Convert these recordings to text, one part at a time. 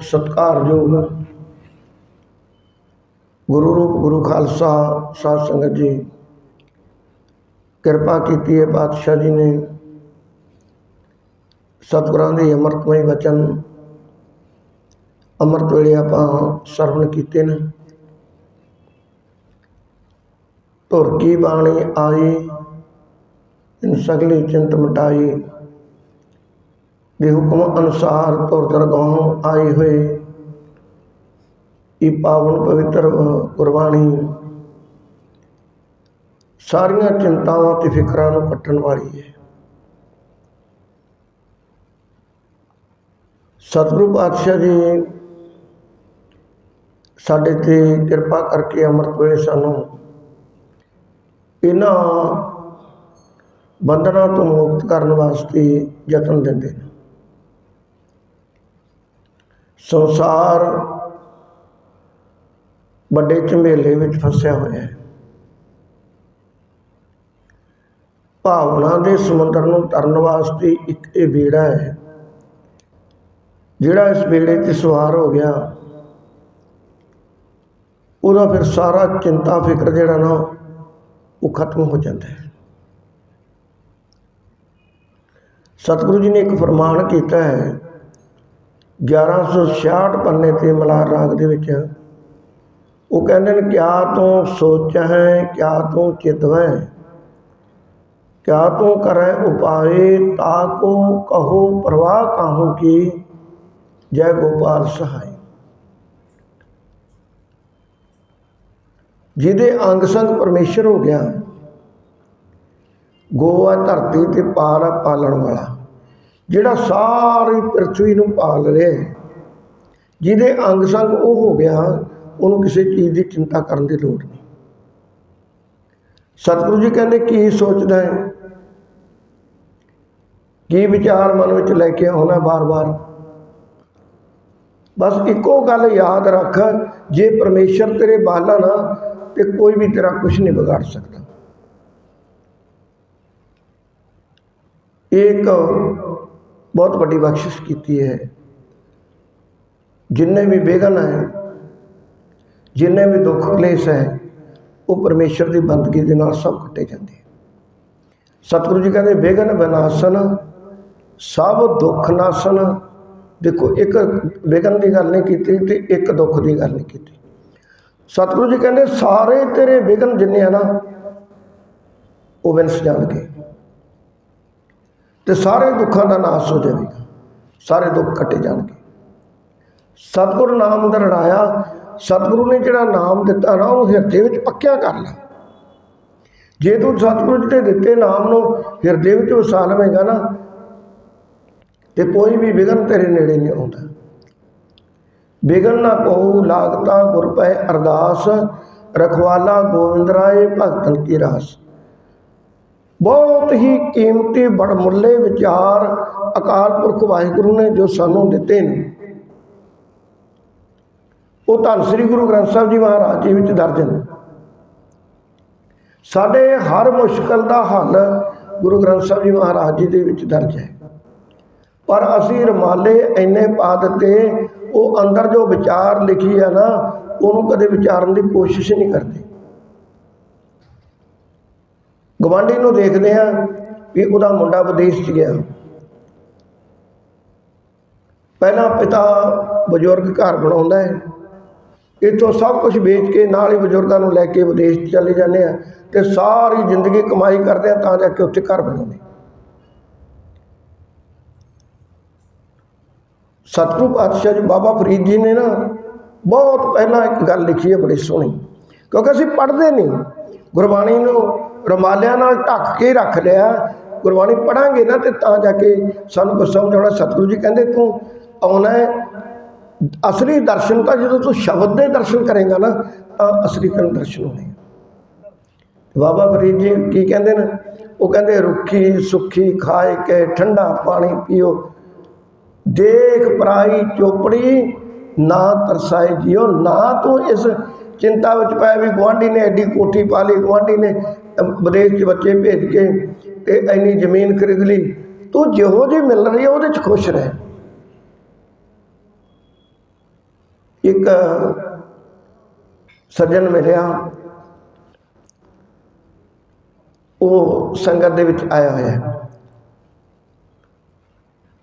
ਸਤਿਕਾਰਯੋਗ ਗੁਰੂ ਰੂਪ ਗੁਰੂ ਖਾਲਸਾ ਸਾਧ ਸੰਗਤ ਜੀ। ਕਿਰਪਾ ਕੀਤੀ ਹੈ ਪਾਤਸ਼ਾਹ ਜੀ ਨੇ। ਸਤਿਗੁਰਾਂ ਦੇ ਅੰਮ੍ਰਿਤਮਈ ਵਚਨ ਅੰਮ੍ਰਿਤ ਵੇਲੇ ਆਪਾਂ ਸਰਵਣ ਕੀਤੇ ਨੇ। ਧੁਰ ਕੀ ਬਾਣੀ ਆਈ, ਇਨ ਸਗਲੀ ਚਿੰਤ ਮਿਟਾਈ। ਦੇ ਹੁਕਮ ਅਨੁਸਾਰ ਤੁਰ ਦਰਗਾਹੋਂ ਆਏ ਹੋਏ। ਇਹ ਪਾਵਨ ਪਵਿੱਤਰ ਗੁਰਬਾਣੀ ਸਾਰੀਆਂ ਚਿੰਤਾਵਾਂ ਤੇ ਫਿਕਰਾਂ ਨੂੰ ਕੱਟਣ ਵਾਲੀ ਹੈ। ਸਤਿਗੁਰੂ ਪਾਤਸ਼ਾਹ ਜੀ ਸਾਡੇ ਤੇ ਕਿਰਪਾ ਕਰਕੇ ਅੰਮ੍ਰਿਤ ਵੇਲੇ ਸਾਨੂੰ ਇਹਨਾਂ ਬੰਧਨਾਂ ਤੋਂ ਮੁਕਤ ਕਰਨ ਵਾਸਤੇ ਯਤਨ ਦਿੰਦੇ ਨੇ। ਸੰਸਾਰ ਵੱਡੇ ਝਮੇਲੇ ਵਿੱਚ ਫਸਿਆ ਹੋਇਆ ਹੈ। ਭਾਵਨਾ ਦੇ ਸਮੁੰਦਰ ਨੂੰ ਤਰਨ ਵਾਸਤੇ ਇੱਕ ਇਹ ਬੇੜਾ ਹੈ, ਜਿਹੜਾ ਇਸ ਬੇੜੇ ਤੇ ਸਵਾਰ ਹੋ ਗਿਆ। ਉਹਦਾ ਫਿਰ ਸਾਰਾ ਚਿੰਤਾ, ਫਿਕਰ ਜਿਹੜਾ ਨਾ, ਉਹ ਖਤਮ ਹੋ ਜਾਂਦਾ ਹੈ। ਸਤਿਗੁਰੂ ਜੀ ਨੇ ਇੱਕ ਫਰਮਾਨ ਕੀਤਾ ਹੈ 1166 ਪੰਨੇ ਤੇ ਮਲਾਰ ਰਾਗ ਦੇ ਵਿੱਚ ਉਹ ਕਹਿੰਦੇ ਨੇ, ਕਿਆ ਤੂੰ ਸੋਚ ਹੈ ਕਿਆ ਤੂੰ ਚਿਤਵੈ? ਕਿਆ ਤੂੰ ਕਰੈ ਉਪਾਏ ਤਾਕੋ ਕਹੋ ਪ੍ਰਵਾਹ ਕਾਹੂ ਕੀ? ਜੈ ਗੋਪਾਲ ਸਹਾਈ। ਜਿਹਦੇ ਅੰਗ ਸੰਗ ਪਰਮੇਸ਼ਰ ਹੋ ਗਿਆ, ਗੋਆ ਧਰਤੀ ਤੇ ਪਾਰ ਪਾਲਣ ਵਾਲਾ। ਜਿਹੜਾ ਸਾਰੀ ਪ੍ਰਿਥਵੀ ਨੂੰ ਪਾਲ ਰਿਹਾ ਹੈ ਜਿਹਦੇ ਅੰਗ ਸੰਗ ਉਹ ਹੋ ਗਿਆ, ਉਹਨੂੰ ਕਿਸੇ ਚੀਜ਼ ਦੀ ਚਿੰਤਾ ਕਰਨ ਦੀ ਲੋੜ ਨਹੀਂ। ਸਤਿਗੁਰੂ ਜੀ ਕਹਿੰਦੇ, ਕੀ ਸੋਚਦਾ ਹੈ? ਕੀ ਵਿਚਾਰ ਮਨ ਵਿੱਚ ਲੈ ਕੇ ਆਉਣਾ ਬਾਰ-ਬਾਰ? ਬਸ ਇੱਕੋ ਗੱਲ ਯਾਦ ਰੱਖ, ਜੇ ਪਰਮੇਸ਼ਰ ਤੇਰੇ ਬਾਲਾ ਨਾ, ਤੇ ਕੋਈ ਵੀ ਤੇਰਾ ਕੁਝ ਨਹੀਂ ਵਿਗਾੜ ਸਕਦਾ। ਇੱਕ ਬਹੁਤ ਵੱਡੀ ਬਖਸ਼ਿਸ਼ ਕੀਤੀ ਹੈ। ਜਿੰਨੇ ਵੀ ਬੇਗਨ ਹੈ, ਜਿੰਨੇ ਵੀ ਦੁੱਖ ਕਲੇਸ਼ ਹੈ, ਉਹ ਪਰਮੇਸ਼ਰ ਦੀ ਬੰਦਗੀ ਦੇ ਨਾਲ ਸਭ ਕੱਟੇ ਜਾਂਦੇ ਸਤਿਗੁਰੂ ਜੀ ਕਹਿੰਦੇ, ਬੇਗਨ ਵਿਨਾਸ਼ਨ ਸਭ ਦੁੱਖ ਨਾਸ਼ਨ। ਦੇਖੋ, ਇੱਕ ਵਿਗਨ ਦੀ ਗੱਲ ਨਹੀਂ ਕੀਤੀ ਤੇ ਇੱਕ ਦੁੱਖ ਦੀ ਗੱਲ ਨਹੀਂ ਕੀਤੀ। ਸਤਿਗੁਰੂ ਜੀ ਕਹਿੰਦੇ, ਸਾਰੇ ਤੇਰੇ ਵਿਗਨ ਜਿੰਨੇ ਆ ਨਾ, ਉਹ ਵਿਨਸ ਜਾਣਗੇ। ਤੇ ਸਾਰੇ ਦੁੱਖਾਂ ਦਾ ਨਾਸ਼ ਹੋ ਜਾਵੇਗਾ। ਸਾਰੇ ਦੁੱਖ ਕੱਟੇ ਜਾਣਗੇ। ਸਤਿਗੁਰ ਨਾਮ ਦਾ ਰੜਾਇਆ ਸਤਿਗੁਰੂ ਨੇ ਜਿਹੜਾ ਨਾਮ ਦਿੱਤਾ ਨਾ, ਉਹ ਹਿਰਦੇ ਵਿੱਚ ਪੱਕਿਆ ਕਰ ਲੈ ਜੇ ਤੂੰ ਸਤਿਗੁਰੂ ਜੀ ਦੇ ਦਿੱਤੇ ਨਾਮ ਨੂੰ, ਹਿਰਦੇ ਵਿੱਚ ਵਸਾ ਲਵੇਂਗਾ ਨਾ, ਤੇ ਕੋਈ ਵੀ ਵਿਗਨ ਤੇਰੇ ਨੇੜੇ ਨਹੀਂ ਆਉਂਦਾ। ਵਿਗਨ ਨਾ ਕਹੂ ਲਾਗਤਾ ਗੁਰ ਪੈ ਅਰਦਾਸ, ਰਖਵਾਲਾ ਗੋਬਿੰਦ ਰਾਏ ਭਗਤਨ ਕੀ ਰਾਸ। ਬਹੁਤ ਹੀ ਕੀਮਤੀ ਬੜਮੁੱਲੇ ਵਿਚਾਰ ਅਕਾਲ ਪੁਰਖ ਵਾਹਿਗੁਰੂ ਨੇ ਜੋ ਸਾਨੂੰ ਦਿੱਤੇ ਨੇ। ਉਹ ਧੰਨ ਸ੍ਰੀ ਗੁਰੂ ਗ੍ਰੰਥ ਸਾਹਿਬ ਜੀ ਮਹਾਰਾਜ ਜੀ ਵਿੱਚ ਦਰਜ ਨੇ। ਸਾਡੇ ਹਰ ਮੁਸ਼ਕਲ ਦਾ ਹੱਲ ਗੁਰੂ ਗ੍ਰੰਥ ਸਾਹਿਬ ਜੀ ਮਹਾਰਾਜ ਜੀ ਦੇ ਵਿੱਚ ਦਰਜ ਹੈ। ਪਰ ਅਸੀਂ ਰਮਾਲੇ ਇੰਨੇ ਪਾ ਦਿੱਤੇ, ਉਹ ਅੰਦਰ ਜੋ ਵਿਚਾਰ ਲਿਖੀ ਆ ਨਾ, ਉਹਨੂੰ ਕਦੇ ਵਿਚਾਰਨ ਦੀ ਕੋਸ਼ਿਸ਼ ਨਹੀਂ ਕਰਦੇ। ਗਵਾਂਢੀ ਨੂੰ ਦੇਖਦੇ ਆ ਵੀ ਉਹਦਾ ਮੁੰਡਾ ਵਿਦੇਸ਼ 'ਚ ਗਿਆ। ਪਹਿਲਾਂ ਪਿਤਾ ਬਜ਼ੁਰਗ ਘਰ ਬਣਾਉਂਦਾ ਹੈ। ਇੱਥੋਂ ਸਭ ਕੁਝ ਵੇਚ ਕੇ ਨਾਲ ਹੀ ਬਜ਼ੁਰਗਾਂ ਨੂੰ ਲੈ ਕੇ ਵਿਦੇਸ਼ 'ਚ ਚਲੇ ਜਾਂਦੇ ਆ ਤੇ ਸਾਰੀ ਜ਼ਿੰਦਗੀ ਕਮਾਈ ਕਰਦੇ ਆ ਤਾਂ ਜਾ ਕੇ ਉੱਥੇ ਘਰ ਬਣਾਉਂਦੇ ਸਤਿਗੁਰੂ ਪਾਤਸ਼ਾਹ ਜੀ, ਬਾਬਾ ਫਰੀਦ ਜੀ ਨੇ ਨਾ ਬਹੁਤ ਪਹਿਲਾਂ ਇੱਕ ਗੱਲ ਲਿਖੀ ਹੈ ਬੜੀ ਸੋਹਣੀ। ਕਿਉਂਕਿ ਅਸੀਂ ਪੜ੍ਹਦੇ ਨਹੀਂ। ਗੁਰਬਾਣੀ ਨੂੰ ਰਮਾਲਿਆਂ ਨਾਲ ਢੱਕ ਕੇ ਰੱਖ ਲਿਆ। ਗੁਰਬਾਣੀ ਪੜਾਂਗੇ ਨਾ ਤੇ ਤਾਂ ਜਾ ਕੇ ਸਾਨੂੰ ਕੁਝ ਸਮਝ ਆਉਣਾ। ਸਤਿਗੁਰੂ ਜੀ ਕਹਿੰਦੇ, ਤੂੰ ਆਉਣਾ ਅਸਲੀ ਦਰਸ਼ਨ ਤਾਂ ਜਦੋਂ ਤੂੰ ਸ਼ਬਦ ਦੇ ਦਰਸ਼ਨ ਕਰੇਗਾ ਨਾ, ਤਾਂ ਅਸਲੀ ਕਰਨ ਦਰਸ਼ਨ ਹੋਣੇ ਬਾਬਾ ਫਰੀਦ ਜੀ ਕੀ ਕਹਿੰਦੇ ਨੇ? ਉਹ ਕਹਿੰਦੇ, ਰੁੱਖੀ ਸੁੱਖੀ ਖਾਏ ਕੇ ਠੰਡਾ ਪਾਣੀ ਪੀਓ। ਦੇਖ ਪਰਾਈ ਚੋਪੜੀ, ਨਾ ਤਰਸਾਏ ਜਿਓ। ਨਾ ਤੂੰ ਇਸ ਚਿੰਤਾ ਵਿੱਚ ਪੈ ਵੀ ਗੁਆਂਢੀ ਨੇ ਐਡੀ ਕੋਠੀ ਪਾ ਲਈ, ਗੁਆਂਢੀ ਨੇ ਵਿਦੇਸ਼ 'ਚ ਬੱਚੇ ਭੇਜ ਕੇ ਤੇ ਇੰਨੀ ਜ਼ਮੀਨ ਖਰੀਦ ਲਈ, ਤੂੰ ਜਿਹੋ ਜਿਹੀ ਮਿਲ ਰਹੀ ਹੈ ਉਹਦੇ 'ਚ ਖੁਸ਼ ਰਹਿ। ਇੱਕ ਸੱਜਣ ਮਿਲਿਆ, ਉਹ ਸੰਗਤ ਦੇ ਵਿੱਚ ਆਇਆ ਹੋਇਆ ਹੈ।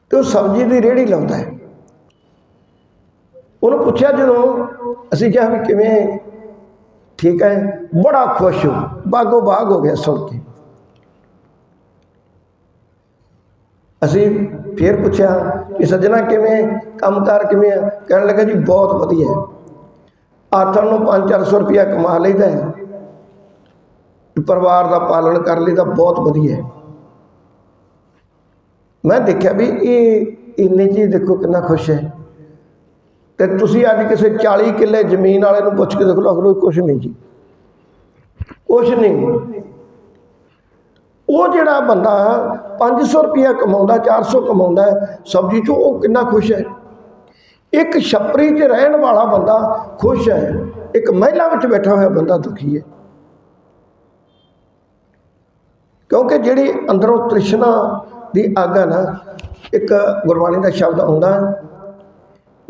ਤੇ ਉਹ ਸਬਜ਼ੀ ਦੀ ਰੇਹੜੀ ਲਾਉਂਦਾ ਹੈ। ਉਹਨੂੰ ਪੁੱਛਿਆ ਜਦੋਂ, ਅਸੀਂ ਕਿਹਾ ਵੀ ਕਿਵੇਂ? ਠੀਕ ਹੈ, ਬੜਾ ਖੁਸ਼ ਹੋ। ਬਾਗੋ ਬਾਗ ਹੋ ਗਿਆ ਸੁਣ ਕੇ ਅਸੀਂ ਫੇਰ ਪੁੱਛਿਆ ਕਿ ਸੱਜਣਾ ਕਿਵੇਂ ਕੰਮਕਾਰ ਕਿਵੇਂ ਆ ਕਹਿਣ ਲੱਗਾ ਜੀ ਬਹੁਤ ਵਧੀਆ ਹੈ ਆਥਣ ਨੂੰ 5-400 ਰੁਪਇਆ ਕਮਾ ਲਈਦਾ ਹੈ ਪਰਿਵਾਰ ਦਾ ਪਾਲਣ ਕਰ ਲਈਦਾ ਬਹੁਤ ਵਧੀਆ ਹੈ ਮੈਂ ਦੇਖਿਆ ਵੀ ਇਹ ਇੰਨੇ ਜੀ ਦੇਖੋ ਕਿੰਨਾ ਖੁਸ਼ ਹੈ ਤੇ ਤੁਸੀਂ ਅੱਜ ਕਿਸੇ 40 ਕਿੱਲੇ ਜ਼ਮੀਨ ਵਾਲੇ ਨੂੰ ਪੁੱਛ ਕੇ ਦੇਖ ਲਓ ਅਗਲੋ ਕੁਝ ਨਹੀਂ ਜੀ ਕੁਛ ਨਹੀਂ। ਉਹ ਜਿਹੜਾ ਬੰਦਾ 500 ਰੁਪਇਆ ਕਮਾਉਂਦਾ 400 ਕਮਾਉਂਦਾ, ਸਬਜ਼ੀ ਚੋਂ ਉਹ ਕਿੰਨਾ ਖੁਸ਼ ਹੈ? ਇੱਕ ਛੱਪਰੀ 'ਚ ਰਹਿਣ ਵਾਲਾ ਬੰਦਾ ਖੁਸ਼ ਹੈ। ਇੱਕ ਮਹਿਲਾ ਵਿੱਚ ਬੈਠਾ ਹੋਇਆ ਬੰਦਾ ਦੁਖੀ ਹੈ। ਕਿਉਂਕਿ ਜਿਹੜੀ ਅੰਦਰੋਂ ਤ੍ਰਿਸ਼ਨਾ ਦੀ ਅੱਗ ਹੈ ਨਾ, ਇੱਕ ਗੁਰਬਾਣੀ ਦਾ ਸ਼ਬਦ ਆਉਂਦਾ,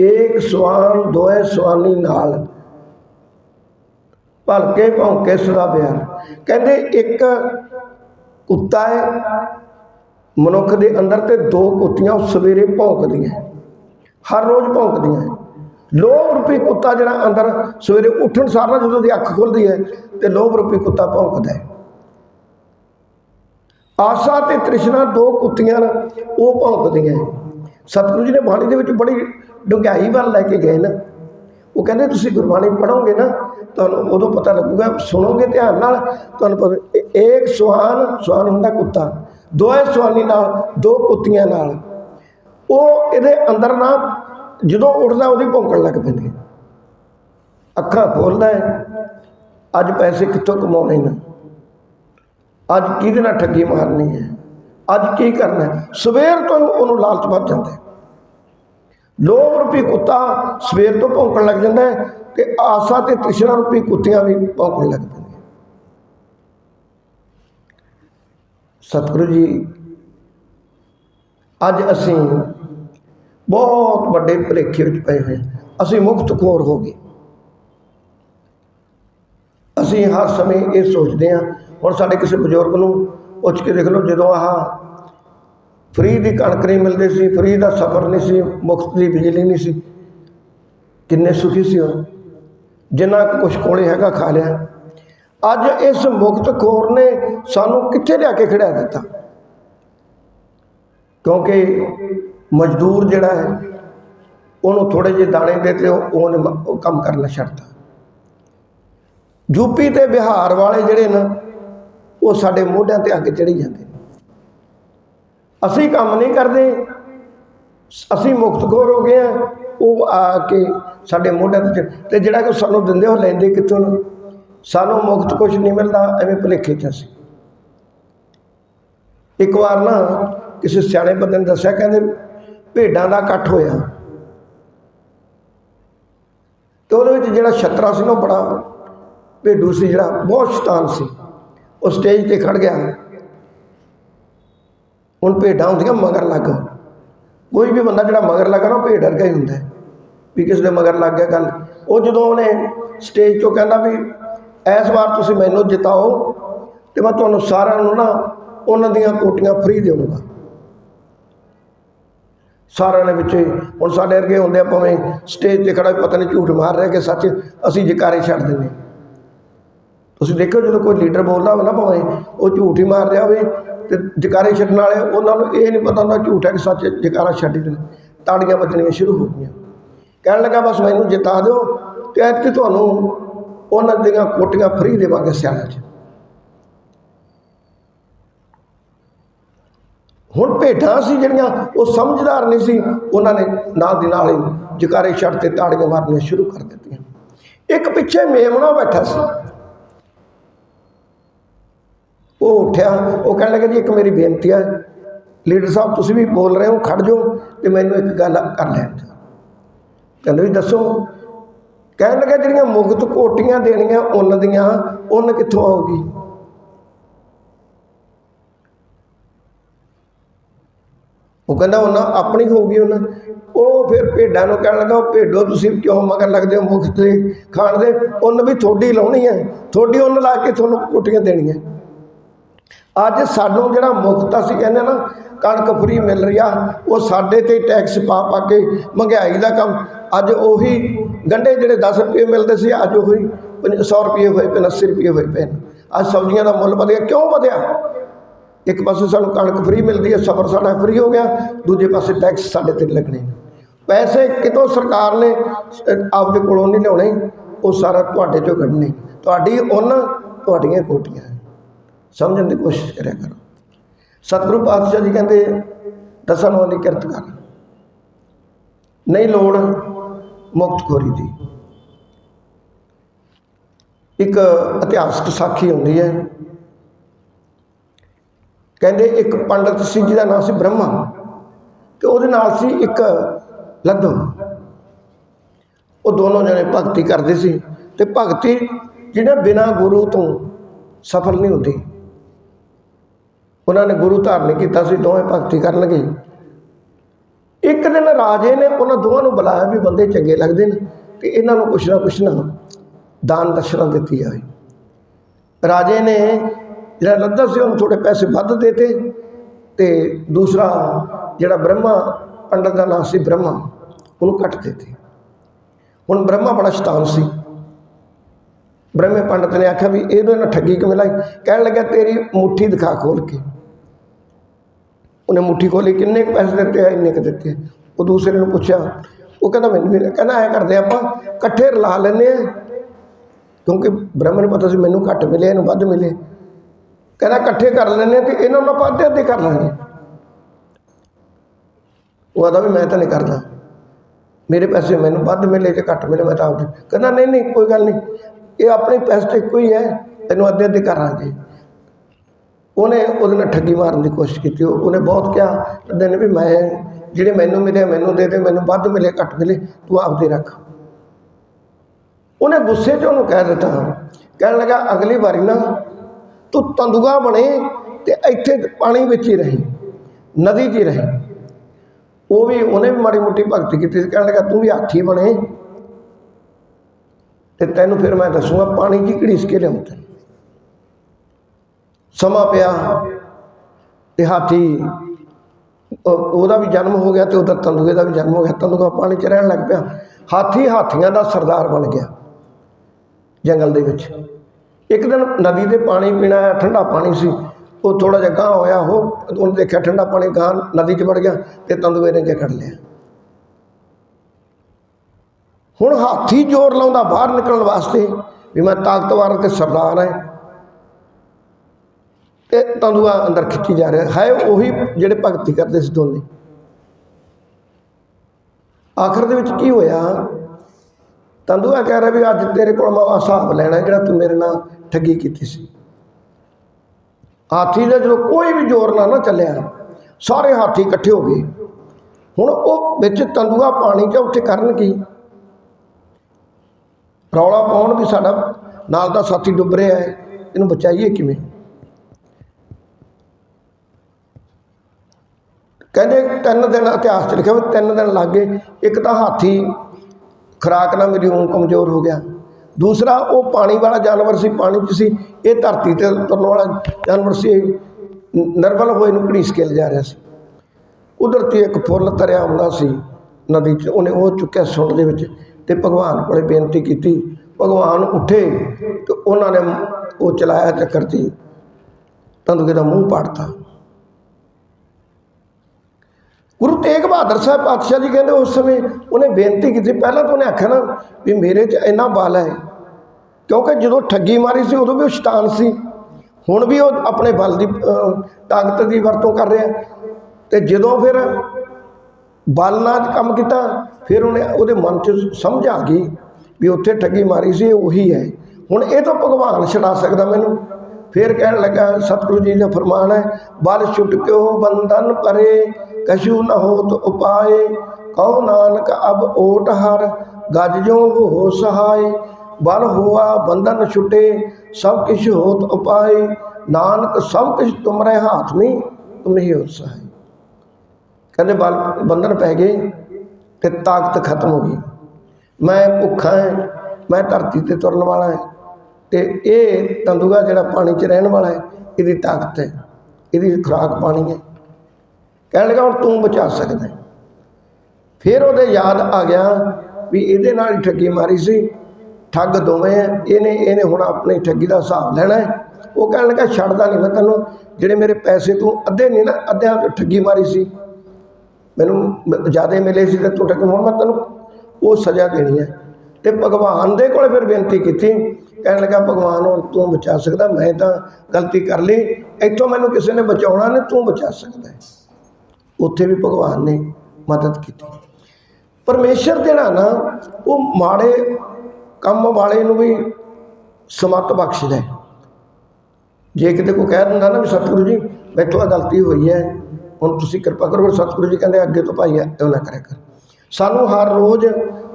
ਏਕ ਸਵਾਨ ਦੋਏ ਸਵਾਨੀ ਨਾਲ। ਭਲਕੇ ਭੌਂਕੇ ਸਦਾ ਬਿਆਰ ਕਹਿੰਦੇ ਇੱਕ ਕੁੱਤਾ ਹੈ, ਮਨੁੱਖ ਦੇ ਅੰਦਰ ਤੇ ਦੋ ਕੁੱਤੀਆਂ ਉਹ ਸਵੇਰੇ ਭੌਂਕਦੀਆਂ ਹਰ ਰੋਜ਼ ਭੌਂਕਦੀਆਂ ਲੋਭ ਰੂਪੀ ਕੁੱਤਾ ਜਿਹੜਾ ਅੰਦਰ ਸਵੇਰੇ ਉੱਠਣ ਸਾਰ ਨਾਲ ਜਦੋਂ ਦੀ ਅੱਖ ਖੁੱਲਦੀ ਹੈ ਤੇ ਲੋਭ ਰੂਪੀ ਕੁੱਤਾ ਭੌਂਕਦਾ ਹੈ। ਆਸਾ ਤੇ ਤ੍ਰਿਸ਼ਨਾ ਦੋ ਕੁੱਤੀਆਂ ਨੇ ਉਹ ਭੌਂਕਦੀਆਂ ਸਤਿਗੁਰੂ ਜੀ ਨੇ ਬਾਣੀ ਦੇ ਵਿੱਚ ਬੜੀ ਡੁੰਗਾਈ ਵੱਲ ਲੈ ਕੇ ਗਏ ਨਾ। ਉਹ ਕਹਿੰਦੇ, ਤੁਸੀਂ ਗੁਰਬਾਣੀ ਪੜੋਗੇ ਨਾ ਤੁਹਾਨੂੰ ਉਦੋਂ ਪਤਾ ਲੱਗੂਗਾ, ਸੁਣੋਗੇ ਧਿਆਨ ਨਾਲ, ਤੁਹਾਨੂੰ ਪਤਾ ਇੱਕ ਸੁਹਾਨ ਸੁਹਾਨ ਹੁੰਦਾ ਕੁੱਤਾ। ਦੋਏ ਸੁਹਾਨੀ ਨਾਲ, ਦੋ ਕੁੱਤੀਆਂ ਨਾਲ। ਉਹ ਇਹਦੇ ਅੰਦਰ ਨਾ ਜਦੋਂ ਉੱਠਦਾ, ਉਹਦੀ ਭੌਂਕਣ ਲੱਗ ਪੈਂਦੀ ਹੈ। ਅੱਖਾਂ ਖੋਲਦਾ ਹੈ। ਅੱਜ ਪੈਸੇ ਕਿੱਥੋਂ ਕਮਾਉਣੇ ਨੇ? ਅੱਜ ਕਿਹਦੇ ਨਾਲ ਠੱਗੀ ਮਾਰਨੀ ਹੈ? ਅੱਜ ਕੀ ਕਰਨਾ ਸਵੇਰ ਤੋਂ ਹੀ ਉਹਨੂੰ ਲਾਲਚ ਵੱਧ ਜਾਂਦਾ ਲੋਭ ਰੂਪੀ ਕੁੱਤਾ ਸਵੇਰ ਤੋਂ ਭੌਂਕਣ ਲੱਗ ਜਾਂਦਾ ਹੈ ਤੇ ਆਸਾ ਤੇ ਤ੍ਰਿਸ਼ਨਾ ਰੂਪੀ ਕੁੱਤੀਆਂ ਵੀ ਭੌਂਕਣ ਲੱਗ ਪੈਂਦੀਆਂ ਸਤਿਗੁਰੂ ਜੀ, ਅੱਜ ਅਸੀਂ ਬਹੁਤ ਵੱਡੇ ਭਲੇਖੇ ਵਿੱਚ ਪਏ ਹੋਏ ਹਾਂ। ਅਸੀਂ ਮੁਕਤ ਖੋਰ ਹੋ ਗਏ। ਅਸੀਂ ਹਰ ਸਮੇਂ ਇਹ ਸੋਚਦੇ ਹਾਂ। ਹੁਣ ਸਾਡੇ ਕਿਸੇ ਬਜ਼ੁਰਗ ਨੂੰ ਪੁੱਛ ਕੇ ਦੇਖ ਲਓ, ਜਦੋਂ ਆਹ ਫ੍ਰੀ ਦੀ ਕਣਕ ਨਹੀਂ ਮਿਲਦੀ ਸੀ, ਫ੍ਰੀ ਦਾ ਸਫਰ ਨਹੀਂ ਸੀ, ਮੁਫਤ ਦੀ ਬਿਜਲੀ ਨਹੀਂ ਸੀ। ਕਿੰਨੇ ਸੁਖੀ ਸੀ ਉਹ। ਜਿੰਨਾ ਕੁਛ ਕੋਲੇ ਹੈਗਾ ਖਾ ਲਿਆ। ਅੱਜ ਇਸ ਮੁਕਤ ਖੋਰ ਨੇ ਸਾਨੂੰ ਕਿੱਥੇ ਲਿਆ ਕੇ ਖੜਿਆ ਦਿੱਤਾ? ਕਿਉਂਕਿ ਮਜ਼ਦੂਰ ਜਿਹੜਾ ਹੈ, ਉਹਨੂੰ ਥੋੜੇ ਜਿਹੇ ਦਾਣੇ ਦੇ ਤੇ ਉਹਨੇ ਮ- ਉਹ ਕੰਮ ਕਰਨਾ ਛੱਡਤਾ। ਯੂਪੀ ਤੇ ਬਿਹਾਰ ਵਾਲੇ ਜਿਹੜੇ ਨੇ, ਉਹ ਸਾਡੇ ਮੋਢਿਆਂ ਤੇ ਅੱਗ ਚੜੀ ਜਾਂਦੇ ਨੇ। ਅਸੀਂ ਕੰਮ ਨਹੀਂ ਕਰਦੇ। ਅਸੀਂ ਮੁਕਤਖੋਰ ਹੋ ਗਏ ਆ ਉਹ ਆ ਕੇ ਸਾਡੇ ਮੋਢਿਆਂ ਤੇ ਚੜ੍ਹ- ਤੇ ਜਿਹੜਾ ਕਿ ਸਾਨੂੰ ਦਿੰਦੇ ਉਹ ਲੈਂਦੇ ਕਿੱਥੋਂ ਨੇ? ਸਾਨੂੰ ਮੁਕਤ ਕੁਝ ਨਹੀਂ ਮਿਲਦਾ, ਐਵੇਂ ਭੁਲੇਖੇ ਚ ਅਸੀਂ। ਇੱਕ ਵਾਰ ਨਾ ਕਿਸੇ ਸਿਆਣੇ ਬੰਦੇ ਨੇ ਦੱਸਿਆ, ਕਹਿੰਦੇ ਭੇਡਾਂ ਦਾ ਇਕੱਠ ਹੋਇਆ। ਤੇ ਉਹਦੇ ਵਿੱਚ ਜਿਹੜਾ ਛਤਰਾ ਸੀ ਨਾ ਉਹ ਬੜਾ ਭੇਡੂ ਸੀ, ਜਿਹੜਾ ਬਹੁਤ ਸ਼ਤਾਨ ਸੀ। ਉਹ ਸਟੇਜ ਤੇ ਖੜ ਗਿਆ। ਹੁਣ ਭੇਡਾਂ ਹੁੰਦੀਆਂ ਮਗਰ ਲੱਗ। ਕੋਈ ਵੀ ਬੰਦਾ ਜਿਹੜਾ ਮਗਰ ਲੱਗਾ ਨਾ ਉਹ ਭੇਡ ਵਰਗਾ ਹੀ ਹੁੰਦਾ। ਵੀ ਕਿਸ ਦੇ ਮਗਰ ਲੱਗ ਗਿਆ ਗੱਲ ਉਹ ਜਦੋਂ ਉਹਨੇ ਸਟੇਜ ਤੋਂ ਕਹਿੰਦਾ ਵੀ ਇਸ ਵਾਰ ਤੁਸੀਂ ਮੈਨੂੰ ਜਿਤਾਓ ਤੇ ਮੈਂ ਤੁਹਾਨੂੰ ਸਾਰਿਆਂ ਨੂੰ ਨਾ ਉਹਨਾਂ ਦੀਆਂ ਕੋਟੀਆਂ ਫ੍ਰੀ ਦੇਵਾਂਗਾ। ਸਾਰਿਆਂ ਨੇ ਵਿੱਚ ਹੁਣ ਸਾਡੇ ਵਰਗੇ ਹੁੰਦੇ ਆ ਭਾਵੇਂ ਸਟੇਜ ਤੇ ਖੜਾ ਪਤਾ ਨਹੀਂ ਝੂਠ ਮਾਰ ਰਿਹਾ ਕਿ ਸੱਚ, ਅਸੀਂ ਜਕਾਰੇ ਛੱਡ ਦਿੰਦੇ ਤੁਸੀਂ ਦੇਖੋ ਜਦੋਂ ਕੋਈ ਲੀਡਰ ਬੋਲਦਾ ਹੋਵੇ ਨਾ ਭਾਵੇਂ ਉਹ ਝੂਠ ਹੀ ਮਾਰ ਰਿਹਾ ਹੋਵੇ ਤੇ ਜਕਾਰੇ ਛੱਡਣ ਵਾਲੇ ਉਹਨਾਂ ਨੂੰ ਇਹ ਨਹੀਂ ਪਤਾ ਹੁੰਦਾ ਝੂਠ ਹੈ ਕਿ ਸੱਚ ਹੈ, ਜਕਾਰਾ ਛੱਡ ਹੀ ਦੇਣਾ। ਤਾੜੀਆਂ ਵੱਜਣੀਆਂ ਸ਼ੁਰੂ ਹੋ ਗਈਆਂ। ਕਹਿਣ ਲੱਗਾ ਬਸ ਮੈਨੂੰ ਜਿਤਾ ਦਿਓ ਤੇ ਐਤਕੀ ਤੁਹਾਨੂੰ ਉਹਨਾਂ ਦੀਆਂ ਕੋਟੀਆਂ ਫਰੀ ਦੇਵਾਂਗੇ ਸਿਆਲਾਂ 'ਚ। ਹੁਣ ਭੇਟਾਂ ਸੀ ਜਿਹੜੀਆਂ ਉਹ ਸਮਝਦਾਰ ਨਹੀਂ ਸੀ। ਉਹਨਾਂ ਨੇ ਨਾਲ ਦੀ ਨਾਲ ਹੀ ਜਕਾਰੇ ਛੱਡ ਤੇ ਤਾੜੀਆਂ ਮਾਰਨੀਆਂ ਸ਼ੁਰੂ ਕਰ ਦਿੱਤੀਆਂ। ਇੱਕ ਪਿੱਛੇ ਮੇਮਣਾ ਬੈਠਾ ਸੀ। ਉਹ ਉੱਠਿਆ, ਉਹ ਕਹਿਣ ਲੱਗਾ ਜੀ, ਇੱਕ ਮੇਰੀ ਬੇਨਤੀ ਆ। ਲੀਡਰ ਸਾਹਿਬ, ਤੁਸੀਂ ਵੀ ਬੋਲ ਰਹੇ ਹੋ, ਖੜ ਜਾਓ ਤੇ ਮੈਨੂੰ ਇੱਕ ਗੱਲ ਕਰ ਲੈਣ ਦਿਓ। ਕਹਿੰਦੇ ਵੀ ਦੱਸੋ, ਕਹਿਣ ਲੱਗਾ ਜਿਹੜੀਆਂ ਮੁਕਤ ਕੋਟੀਆਂ ਦੇਣੀਆਂ ਉਹਨਾਂ ਦੀਆਂ ਉਹਨਾਂ ਕਿੱਥੋਂ ਆਉਗੀ ਉਹ ਕਹਿੰਦਾ ਉਹਨਾਂ ਆਪਣੀ ਹੋਊਗੀ ਉਹਨਾਂ ਉਹ ਫਿਰ ਭੇਡਾਂ ਨੂੰ ਕਹਿਣ ਲੱਗਾ ਉਹ ਭੇਡੋ ਤੁਸੀਂ ਕਿਉਂ ਮਗਰ ਲੱਗਦੇ ਹੋ ਮੁਖਤ ਦੇ? ਖਾਣ ਦੇ ਉਹਨ ਵੀ ਥੋੜੀ ਲਾਉਣੀ ਹੈ। ਥੋੜੀ ਉਹਨ ਲਾ ਕੇ ਤੁਹਾਨੂੰ ਕੋਟੀਆਂ ਦੇਣੀਆਂ। ਅੱਜ ਸਾਨੂੰ ਜਿਹੜਾ ਮੁਫਤ ਅਸੀਂ ਕਹਿੰਦੇ ਨਾ, ਕਣਕ ਫਰੀ ਮਿਲ ਰਹੀ ਆ, ਉਹ ਸਾਡੇ ਤੇ ਟੈਕਸ ਪਾ ਪਾ ਕੇ ਮਹਿੰਗਾਈ ਦਾ ਕੰਮ। ਅੱਜ ਉਹੀ ਗੰਢੇ ਜਿਹੜੇ 10 ਰੁਪਏ ਮਿਲਦੇ ਸੀ, ਅੱਜ ਉਹੀ 100 ਰੁਪਏ ਹੋਏ ਪਏ 80 ਰੁਪਏ ਹੋਏ ਪਏ ਨੇ। ਅੱਜ ਸਬਜ਼ੀਆਂ ਦਾ ਮੁੱਲ ਵਧਿਆ, ਕਿਉਂ ਵਧਿਆ? ਇੱਕ ਪਾਸੇ ਸਾਨੂੰ ਕਣਕ ਫਰੀ ਮਿਲਦੀ ਹੈ ਸਫਰ ਸਾਡਾ ਫਰੀ ਹੋ ਗਿਆ, ਦੂਜੇ ਪਾਸੇ ਟੈਕਸ ਸਾਡੇ ਤੇ ਲੱਗਣੇ ਪੈਸੇ ਕਿਤੋਂ ਸਰਕਾਰ ਨੇ ਆਪਦੇ ਕੋਲੋਂ ਨਹੀਂ ਲਿਆਉਣੇ, ਉਹ ਸਾਰਾ ਤੁਹਾਡੇ ਚੋਂ ਕੱਢਣੇ। ਤੁਹਾਡੀ ਉਹਨਾਂ ਤੁਹਾਡੀਆਂ ਕੋਟੀਆਂ ਸਮਝਣ ਦੀ ਕੋਸ਼ਿਸ਼ ਕਰਿਆ ਕਰੋ। ਸਤਿਗੁਰੂ ਪਾਤਸ਼ਾਹ ਜੀ ਕਹਿੰਦੇ ਦਸਨ ਵਾਲੀ ਕਿਰਤ ਕਰ। ਨਹੀਂ ਲੋੜ ਮੁਕਤ ਖੋਰੀ ਦੀ। ਇੱਕ ਇਤਿਹਾਸਕ ਸਾਖੀ ਹੁੰਦੀ ਹੈ। ਕਹਿੰਦੇ ਇੱਕ ਪੰਡਤ ਸੀ, ਜਿਹਦਾ ਨਾਮ ਸੀ ਬ੍ਰਹਮਾ। ਤੇ ਉਹਦੇ ਨਾਲ ਸੀ ਇੱਕ ਲੱਧੂ। ਉਹ ਦੋਨੋਂ ਜਣੇ ਭਗਤੀ ਕਰਦੇ ਸੀ। ਤੇ ਭਗਤੀ ਜਿਹੜਾ ਬਿਨਾ ਗੁਰੂ ਤੋਂ ਸਫਲ ਨਹੀਂ ਹੁੰਦੀ। ਉਹਨਾਂ ਨੇ ਗੁਰੂ ਧਾਰਨ ਕੀਤਾ ਸੀ ਦੋਵੇਂ ਭਗਤੀ ਕਰਨ ਲੱਗੇ। ਇੱਕ ਦਿਨ ਰਾਜੇ ਨੇ ਉਹਨਾਂ ਦੋਵਾਂ ਨੂੰ ਬੁਲਾਇਆ ਵੀ ਬੰਦੇ ਚੰਗੇ ਲੱਗਦੇ ਨੇ, ਤੇ ਇਹਨਾਂ ਨੂੰ ਕੁਛ ਨਾ ਕੁਛ ਨਾ ਦਾਨ ਦਸ਼ਨਾ ਦਿੱਤੀ ਜਾਵੇ। ਰਾਜੇ ਨੇ ਜਿਹੜਾ ਲੱਦਾ ਸੀ, ਉਹਨੂੰ ਥੋੜੇ ਪੈਸੇ ਵੱਧ ਦੇਤੇ ਤੇ ਦੂਸਰਾ ਜਿਹੜਾ ਬ੍ਰਹਮਾ ਪੰਡਤ ਦਾ ਨਾਮ ਸੀ ਬ੍ਰਹਮਾ, ਉਹਨੂੰ ਕੱਟ ਦਿੱਤੇ। ਹੁਣ ਬ੍ਰਹਮਾ ਬੜਾ ਸ਼ੈਤਾਨ ਸੀ। ਬ੍ਰਹਮੇ ਪੰਡਤ ਨੇ ਆਖਿਆ ਵੀ ਇਹਨੂੰ ਨਾਲ ਠੱਗੀ ਕਿਵੇਂ ਲਾਈ? ਕਹਿਣ ਲੱਗਾ ਤੇਰੀ ਮੁੱਠੀ ਦਿਖਾ ਖੋਲ ਕੇ। ਉਹਨੇ ਮੁੱਠੀ ਖੋਲੀ, ਕਿੰਨੇ ਕੁ ਪੈਸੇ ਦਿੱਤੇ ਆ, ਇੰਨੇ ਕੁ ਦਿੱਤੇ ਆ। ਉਹ ਦੂਸਰੇ ਨੂੰ ਪੁੱਛਿਆ, ਉਹ ਕਹਿੰਦਾ ਮੈਨੂੰ ਵੀ ਕਹਿੰਦਾ ਐ ਕਰਦੇ ਆਪਾਂ, ਇਕੱਠੇ ਰਲਾ ਲੈਂਦੇ ਆ। ਕਿਉਂਕਿ ਬ੍ਰਹਮ ਨੂੰ ਪਤਾ ਸੀ, ਮੈਨੂੰ ਘੱਟ ਮਿਲੇ, ਇਹਨੂੰ ਵੱਧ ਮਿਲੇ। ਕਹਿੰਦਾ ਇਕੱਠੇ ਕਰ ਲੈਂਦੇ ਆ ਤੇ ਇਹਨਾਂ ਨੂੰ ਆਪਾਂ ਅੱਧੇ ਅੱਧੇ ਕਰ ਲਾਂਗੇ। ਉਹ ਆਦਾ ਵੀ ਮੈਂ ਤਾਂ ਨਹੀਂ ਕਰਦਾ। ਮੇਰੇ ਪੈਸੇ ਮੈਨੂੰ ਵੱਧ ਮਿਲੇ ਕਿ ਘੱਟ ਮਿਲੇ, ਮੈਂ ਤਾਂ ਆਪਦੇ ਕਹਿੰਦਾ ਨਹੀਂ ਨਹੀਂ, ਕੋਈ ਗੱਲ ਨਹੀਂ। ਇਹ ਆਪਣੇ ਪੈਸੇ ਤਾਂ ਇੱਕੋ ਹੀ ਹੈ, ਤੈਨੂੰ ਅੱਧੇ ਅੱਧੇ ਕਰਾਂਗੇ। ਉਹਨੇ ਉਹਦੇ ਨਾਲ ਠੱਗੀ ਮਾਰਨ ਦੀ ਕੋਸ਼ਿਸ਼ ਕੀਤੀ ਉਹਨੇ ਬਹੁਤ ਕਿਹਾ ਅੱਧੇ ਨੇ ਵੀ ਮੈਂ ਜਿਹੜੇ ਮੈਨੂੰ ਮਿਲੇ ਮੈਨੂੰ ਦੇ ਦੇ, ਮੈਨੂੰ ਵੱਧ ਮਿਲੇ ਘੱਟ ਮਿਲੇ, ਤੂੰ ਆਪਦੇ ਰੱਖ। ਉਹਨੇ ਗੁੱਸੇ 'ਚ ਉਹਨੂੰ ਕਹਿ ਦਿੱਤਾ। ਕਹਿਣ ਲੱਗਾ, ਅਗਲੀ ਵਾਰੀ ਨਾ ਤੂੰ ਤੰਦੂਆ ਬਣੇ ਤੇ ਇੱਥੇ ਪਾਣੀ ਵਿੱਚ ਹੀ ਰਹੀ, ਨਦੀ 'ਚ ਹੀ ਰਹੀ। ਉਹ ਵੀ ਉਹਨੇ ਵੀ ਮਾੜੀ ਮੋਟੀ ਭਗਤੀ ਕੀਤੀ ਸੀ। ਕਹਿਣ ਲੱਗਾ, ਤੂੰ ਵੀ ਹਾਥੀ ਬਣੇ ਤੇ ਤੈਨੂੰ ਫਿਰ ਮੈਂ ਦੱਸੂਗਾ ਪਾਣੀ 'ਚ ਹੀ ਘੜੀਸ ਕੇ ਲਿਆਉਂ ਤੈਨੂੰ। ਸਮਾਂ ਪਿਆ ਤੇ ਹਾਥੀ ਉਹਦਾ ਵੀ ਜਨਮ ਹੋ ਗਿਆ ਤੇ ਉਹਦਾ ਤੰਦੂਏ ਦਾ ਵੀ ਜਨਮ ਹੋ ਗਿਆ। ਤੰਦੂਆ ਪਾਣੀ 'ਚ ਰਹਿਣ ਲੱਗ ਪਿਆ। ਹਾਥੀ ਹਾਥੀਆਂ ਦਾ ਸਰਦਾਰ ਬਣ ਗਿਆ ਜੰਗਲ ਦੇ ਵਿੱਚ। ਇੱਕ ਦਿਨ ਨਦੀ ਦੇ ਪਾਣੀ ਪੀਣਾ ਠੰਡਾ ਪਾਣੀ ਸੀ। ਉਹ ਥੋੜਾ ਜਿਹਾ ਗਾਂਹ ਹੋਇਆ, ਉਹ ਉਹਨੇ ਦੇਖਿਆ ਠੰਡਾ ਪਾਣੀ ਗਾਂਹ ਨਦੀ 'ਚ ਵੜ ਗਿਆ ਤੇ ਤੰਦੂਏ ਨੇ ਜਕੜ ਲਿਆ। ਹੁਣ ਹਾਥੀ ਜ਼ੋਰ ਲਾਉਂਦਾ ਬਾਹਰ ਨਿਕਲਣ ਵਾਸਤੇ ਵੀ ਮੈਂ ਤਾਕਤਵਰ ਤੇ ਸਰਦਾਰ ਹਾਂ। ਇਹ ਤੰਦੂਆ ਅੰਦਰ ਖਿੱਚੀ ਜਾ ਰਿਹਾ। ਹੈ ਉਹੀ ਜਿਹੜੇ ਭਗਤੀ ਕਰਦੇ ਸੀ ਦੋਨੇ। ਆਖਰ ਦੇ ਵਿੱਚ ਕੀ ਹੋਇਆ? ਤੰਦੂਆ ਕਹਿ ਰਿਹਾ ਵੀ ਅੱਜ ਤੇਰੇ ਕੋਲ ਮੈਂ ਹਿਸਾਬ ਲੈਣਾ ਜਿਹੜਾ ਤੂੰ ਮੇਰੇ ਨਾਲ ਠੱਗੀ ਕੀਤੀ ਸੀ। ਹਾਥੀ ਦਾ ਜਦੋਂ ਕੋਈ ਵੀ ਜ਼ੋਰ ਨਾਲ ਨਾ ਚੱਲਿਆ, ਸਾਰੇ ਹਾਥੀ ਇਕੱਠੇ ਹੋ ਗਏ। ਹੁਣ ਉਹ ਵਿੱਚ ਤੰਦੂਆ ਪਾਣੀ 'ਚ ਉੱਥੇ ਕਰਨ ਕੀ? ਰੌਲਾ ਪਾਉਣ ਵੀ ਸਾਡਾ ਨਾਲ ਦਾ ਸਾਥੀ ਡੁੱਬ ਰਿਹਾ ਹੈ। ਇਹਨੂੰ ਬਚਾਈਏ ਕਿਵੇਂ? ਕਹਿੰਦੇ ਤਿੰਨ ਦਿਨ ਇਤਿਹਾਸ 'ਚ ਲਿਖਿਆ ਵੀ, ਤਿੰਨ ਦਿਨ ਲੱਗ ਗਏ, ਇੱਕ ਤਾਂ ਹਾਥੀ ਖੁਰਾਕ ਨਾਲ ਮੇਰੀ ਊਂ ਕਮਜ਼ੋਰ ਹੋ ਗਿਆ। ਦੂਸਰਾ, ਉਹ ਪਾਣੀ ਵਾਲਾ ਜਾਨਵਰ ਸੀ, ਪਾਣੀ 'ਚ ਸੀ, ਇਹ ਧਰਤੀ ਤੇ ਤੁਰਨ ਵਾਲਾ ਜਾਨਵਰ ਸੀ, ਇਹ ਨਰਵਲ ਹੋਏ ਨੂੰ ਘੜੀਸ ਕੇ ਲਿਜਾ ਰਿਹਾ ਸੀ। ਉਧਰ ਇੱਕ ਫੁੱਲ ਤਰਿਆ ਆਉਂਦਾ ਸੀ, ਨਦੀ 'ਚ, ਉਹਨੇ ਉਹ ਚੁੱਕਿਆ ਸੁੰਡ ਦੇ ਵਿੱਚ ਤੇ ਭਗਵਾਨ ਕੋਲੇ ਬੇਨਤੀ ਕੀਤੀ, ਭਗਵਾਨ ਉੱਠੇ ਤੇ ਉਹਨਾਂ ਨੇ ਉਹ ਚਲਾਇਆ ਚੱਕਰ ਤੇ ਤੰਦੂਕੇ ਦਾ ਮੂੰਹ ਪਾੜਤਾ। ਗੁਰੂ ਤੇਗ ਬਹਾਦਰ ਸਾਹਿਬ ਪਾਤਸ਼ਾਹ ਜੀ ਕਹਿੰਦੇ ਉਸ ਸਮੇਂ ਉਹਨੇ ਬੇਨਤੀ ਕੀਤੀ, ਪਹਿਲਾਂ ਤਾਂ ਉਹਨੇ ਆਖਿਆ ਨਾ ਵੀ ਮੇਰੇ 'ਚ ਇੰਨਾ ਬਲ ਹੈ। ਕਿਉਂਕਿ ਜਦੋਂ ਠੱਗੀ ਮਾਰੀ ਸੀ, ਉਦੋਂ ਵੀ ਉਹ ਸ਼ੈਤਾਨ ਸੀ। ਹੁਣ ਵੀ ਉਹ ਆਪਣੇ ਬਲ ਦੀ ਤਾਕਤ ਦੀ ਵਰਤੋਂ ਕਰ ਰਿਹਾ। ਤੇ ਜਦੋਂ ਫਿਰ ਬਲ ਨਾਲ ਕੰਮ ਕੀਤਾ, ਫਿਰ ਉਹਨੇ ਉਹਦੇ ਮਨ 'ਚ ਸਮਝ ਆ ਗਈ ਵੀ ਉੱਥੇ ਠੱਗੀ ਮਾਰੀ ਸੀ ਉਹੀ ਹੈ। ਹੁਣ ਇਹ ਤਾਂ ਭਗਵਾਨ ਛਡਾ ਸਕਦਾ ਮੈਨੂੰ। ਫਿਰ ਕਹਿਣ ਲੱਗਾ, ਸਤਿਗੁਰੂ ਜੀ ਦਾ ਫਰਮਾਨ ਹੈ, ਬਲ ਛੁੱਟ ਛੁਟਕਿਓ ਬੰਧਨ ਪਰੇ ਕਛੂ ਨ ਹੋਤ ਉਪਾਏ ਕਹੋ ਨਾਨਕ ਅਬ ਓਟ ਹਰ, ਗਜ ਜੋ ਹੋ ਸਹਾਏ। ਬਲ ਹੋਆ ਬੰਧਨ ਛੁਟੇ, ਸਭ ਕਿਛ ਹੋਤ ਉਪਾਏ। ਨਾਨਕ ਸਭ ਕਿਛ ਤੁਮਰੇ ਹਾਥ ਨਹੀਂ ਤੁਮ ਹੋ ਸਹਾਏ। ਕਹਿੰਦੇ ਬਲ ਬੰਧਨ ਪੈ ਗਏ ਤੇ ਤਾਕਤ ਖਤਮ ਹੋ ਗਈ। ਮੈਂ ਭੁੱਖਾ ਹਾਂ ਮੈਂ ਧਰਤੀ ਤੇ ਤੁਰਨ ਵਾਲਾ ਹਾਂ ਤੇ ਇਹ ਤੰਦੂਗਾ ਜਿਹੜਾ ਪਾਣੀ 'ਚ ਰਹਿਣ ਵਾਲਾ ਹੈ ਇਹਦੀ ਤਾਕਤ ਹੈ ਇਹਦੀ ਖੁਰਾਕ ਪਾਣੀ ਹੈ ਕਹਿਣ ਲੱਗਾ, ਹੁਣ ਤੂੰ ਬਚਾ ਸਕਦਾ ਫਿਰ ਉਹਦੇ ਯਾਦ ਆ ਗਿਆ ਵੀ ਇਹਦੇ ਨਾਲ ਹੀ ਠੱਗੀ ਮਾਰੀ ਸੀ। ਠੱਗ ਦੋਵੇਂ ਹੈ ਇਹਨੇ ਇਹਨੇ ਹੁਣ ਆਪਣੀ ਠੱਗੀ ਦਾ ਹਿਸਾਬ ਲੈਣਾ ਹੈ। ਉਹ ਕਹਿਣ ਲੱਗਾ, ਛੱਡਦਾ ਨਹੀਂ ਮੈਂ ਤੈਨੂੰ, ਜਿਹੜੇ ਮੇਰੇ ਪੈਸੇ ਤੂੰ ਅੱਧੇ ਨਹੀਂ ਨਾ, ਅੱਧਿਆਂ ਤੋਂ ਠੱਗੀ ਮਾਰੀ ਸੀ। ਮੈਨੂੰ ਜ਼ਿਆਦਾ ਮਿਲੇ ਸੀ ਤੇ ਤੂੰ ਠੱਗੀ, ਹੁਣ ਮੈਂ ਤੈਨੂੰ ਉਹ ਸਜ਼ਾ ਦੇਣੀ ਹੈ। ਤੇ ਭਗਵਾਨ ਦੇ ਕੋਲ ਫਿਰ ਬੇਨਤੀ ਕੀਤੀ, ਕਹਿਣ ਲੱਗਾ, ਭਗਵਾਨ, ਹੁਣ ਤੂੰ ਬਚਾ ਸਕਦਾ, ਮੈਂ ਤਾਂ ਗਲਤੀ ਕਰ ਲਈ। ਇੱਥੋਂ ਮੈਨੂੰ ਕਿਸੇ ਨੇ ਬਚਾਉਣਾ ਨਹੀਂ, ਤੂੰ ਬਚਾ ਸਕਦਾ ਉੱਥੇ ਵੀ ਭਗਵਾਨ ਨੇ ਮਦਦ ਕੀਤੀ। ਪਰਮੇਸ਼ਰ ਜਿਹੜਾ ਨਾ, ਉਹ ਮਾੜੇ ਕੰਮ ਵਾਲੇ ਨੂੰ ਵੀ ਸਮਤ ਬਖਸ਼ਦਾ ਹੈ। ਜੇ ਕਿਤੇ ਕੋਈ ਕਹਿ ਦਿੰਦਾ ਨਾ ਵੀ ਸਤਿਗੁਰੂ ਜੀ, ਮੈਥੋਂ ਆਹ ਗਲਤੀ ਹੋਈ ਹੈ, ਹੁਣ ਤੁਸੀਂ ਕਿਰਪਾ ਕਰੋ, ਫਿਰ ਸਤਿਗੁਰੂ ਜੀ ਕਹਿੰਦੇ, ਅੱਗੇ ਤੋਂ ਭਾਈ ਇਹ ਨਾ ਕਰਿਆ ਕਰ। ਸਾਨੂੰ ਹਰ ਰੋਜ਼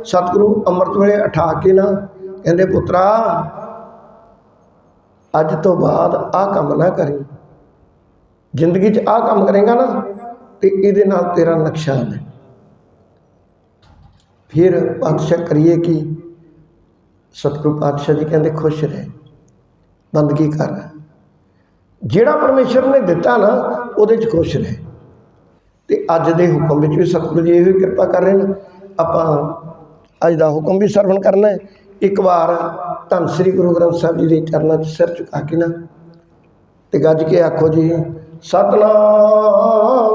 ਸਤਿਗੁਰੂ ਅੰਮ੍ਰਿਤ ਵੇਲੇ ਉਠਾ ਕੇ ਨਾ ਕਹਿੰਦੇ, ਪੁੱਤਰਾ, ਅੱਜ ਤੋਂ ਬਾਅਦ ਆਹ ਕੰਮ ਨਾ ਕਰੀ। ਜ਼ਿੰਦਗੀ 'ਚ ਆਹ ਕੰਮ ਕਰੇਗਾ ਨਾ ਤੇ ਇਹਦੇ ਨਾਲ ਤੇਰਾ ਨੁਕਸਾਨ ਹੈ। ਫਿਰ ਪਾਤਸ਼ਾਹ ਕਰੀਏ ਕਿ? ਸਤਿਗੁਰੂ ਪਾਤਸ਼ਾਹ ਜੀ ਕਹਿੰਦੇ, ਖੁਸ਼ ਰਹਿ। ਬੰਦਗੀ ਕਰ। ਜਿਹੜਾ ਪਰਮੇਸ਼ਰ ਨੇ ਦਿੱਤਾ ਨਾ, ਉਹਦੇ 'ਚ ਖੁਸ਼ ਰਹਿ। ਤੇ ਅੱਜ ਦੇ ਹੁਕਮ ਵਿੱਚ ਵੀ ਸਤਿਗੁਰੂ ਜੀ ਇਹੋ ਹੀ ਕਿਰਪਾ ਕਰ ਰਹੇ ਨੇ। ਆਪਾਂ ਅੱਜ ਦਾ ਹੁਕਮ ਵੀ ਸਰਵਣ ਕਰਨਾ ਹੈ। ਇੱਕ ਵਾਰ ਧੰਨ ਸ੍ਰੀ ਗੁਰੂ ਗ੍ਰੰਥ ਸਾਹਿਬ ਜੀ ਦੇ ਚਰਨਾਂ 'ਚ ਸਿਰ ਝੁਕਾ ਕੇ ਨਾ, ਤੇ ਗੱਜ ਕੇ ਆਖੋ ਜੀ, ਸਤਨਾਮ।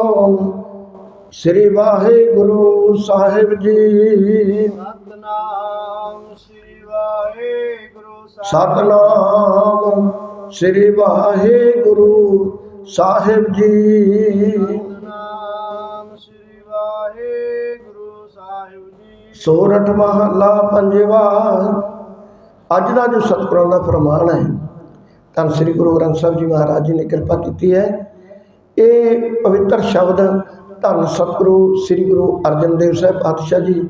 ਸ੍ਰੀ ਵਾਹਿਗੁਰੂ ਸਾਹਿਬ ਜੀ। ਸਤਨਾਮ ਸ੍ਰੀ ਵਾਹਿਗੁਰੂ ਸਾਹਿਬ। ਸਤਨਾਮ ਸ੍ਰੀ ਵਾਹਿਗੁਰੂ ਸਾਹਿਬ ਜੀ। ਸਤਨਾਮ ਸ੍ਰੀ ਵਾਹਿਗੁਰੂ ਸਾਹਿਬ ਜੀ। ਸੋਰਠ ਮਹੱਲਾ ਪੰਜਵਾ। ਅੱਜ ਦਾ ਜੋ ਸਤਿਗੁਰਾਂ ਦਾ ਫਰਮਾਨ ਹੈ ਤਾਂ ਸ੍ਰੀ ਗੁਰੂ ਗ੍ਰੰਥ ਸਾਹਿਬ ਜੀ ਮਹਾਰਾਜ ਜੀ ਨੇ ਕਿਰਪਾ ਕੀਤੀ ਹੈ। ਇਹ ਪਵਿੱਤਰ ਸ਼ਬਦ ਧੰਨ ਸਤਿਗੁਰੂ, ਸ੍ਰੀ ਗੁਰੂ ਅਰਜਨ ਦੇਵ ਸਾਹਿਬ ਪਾਤਸ਼ਾਹ ਜੀ,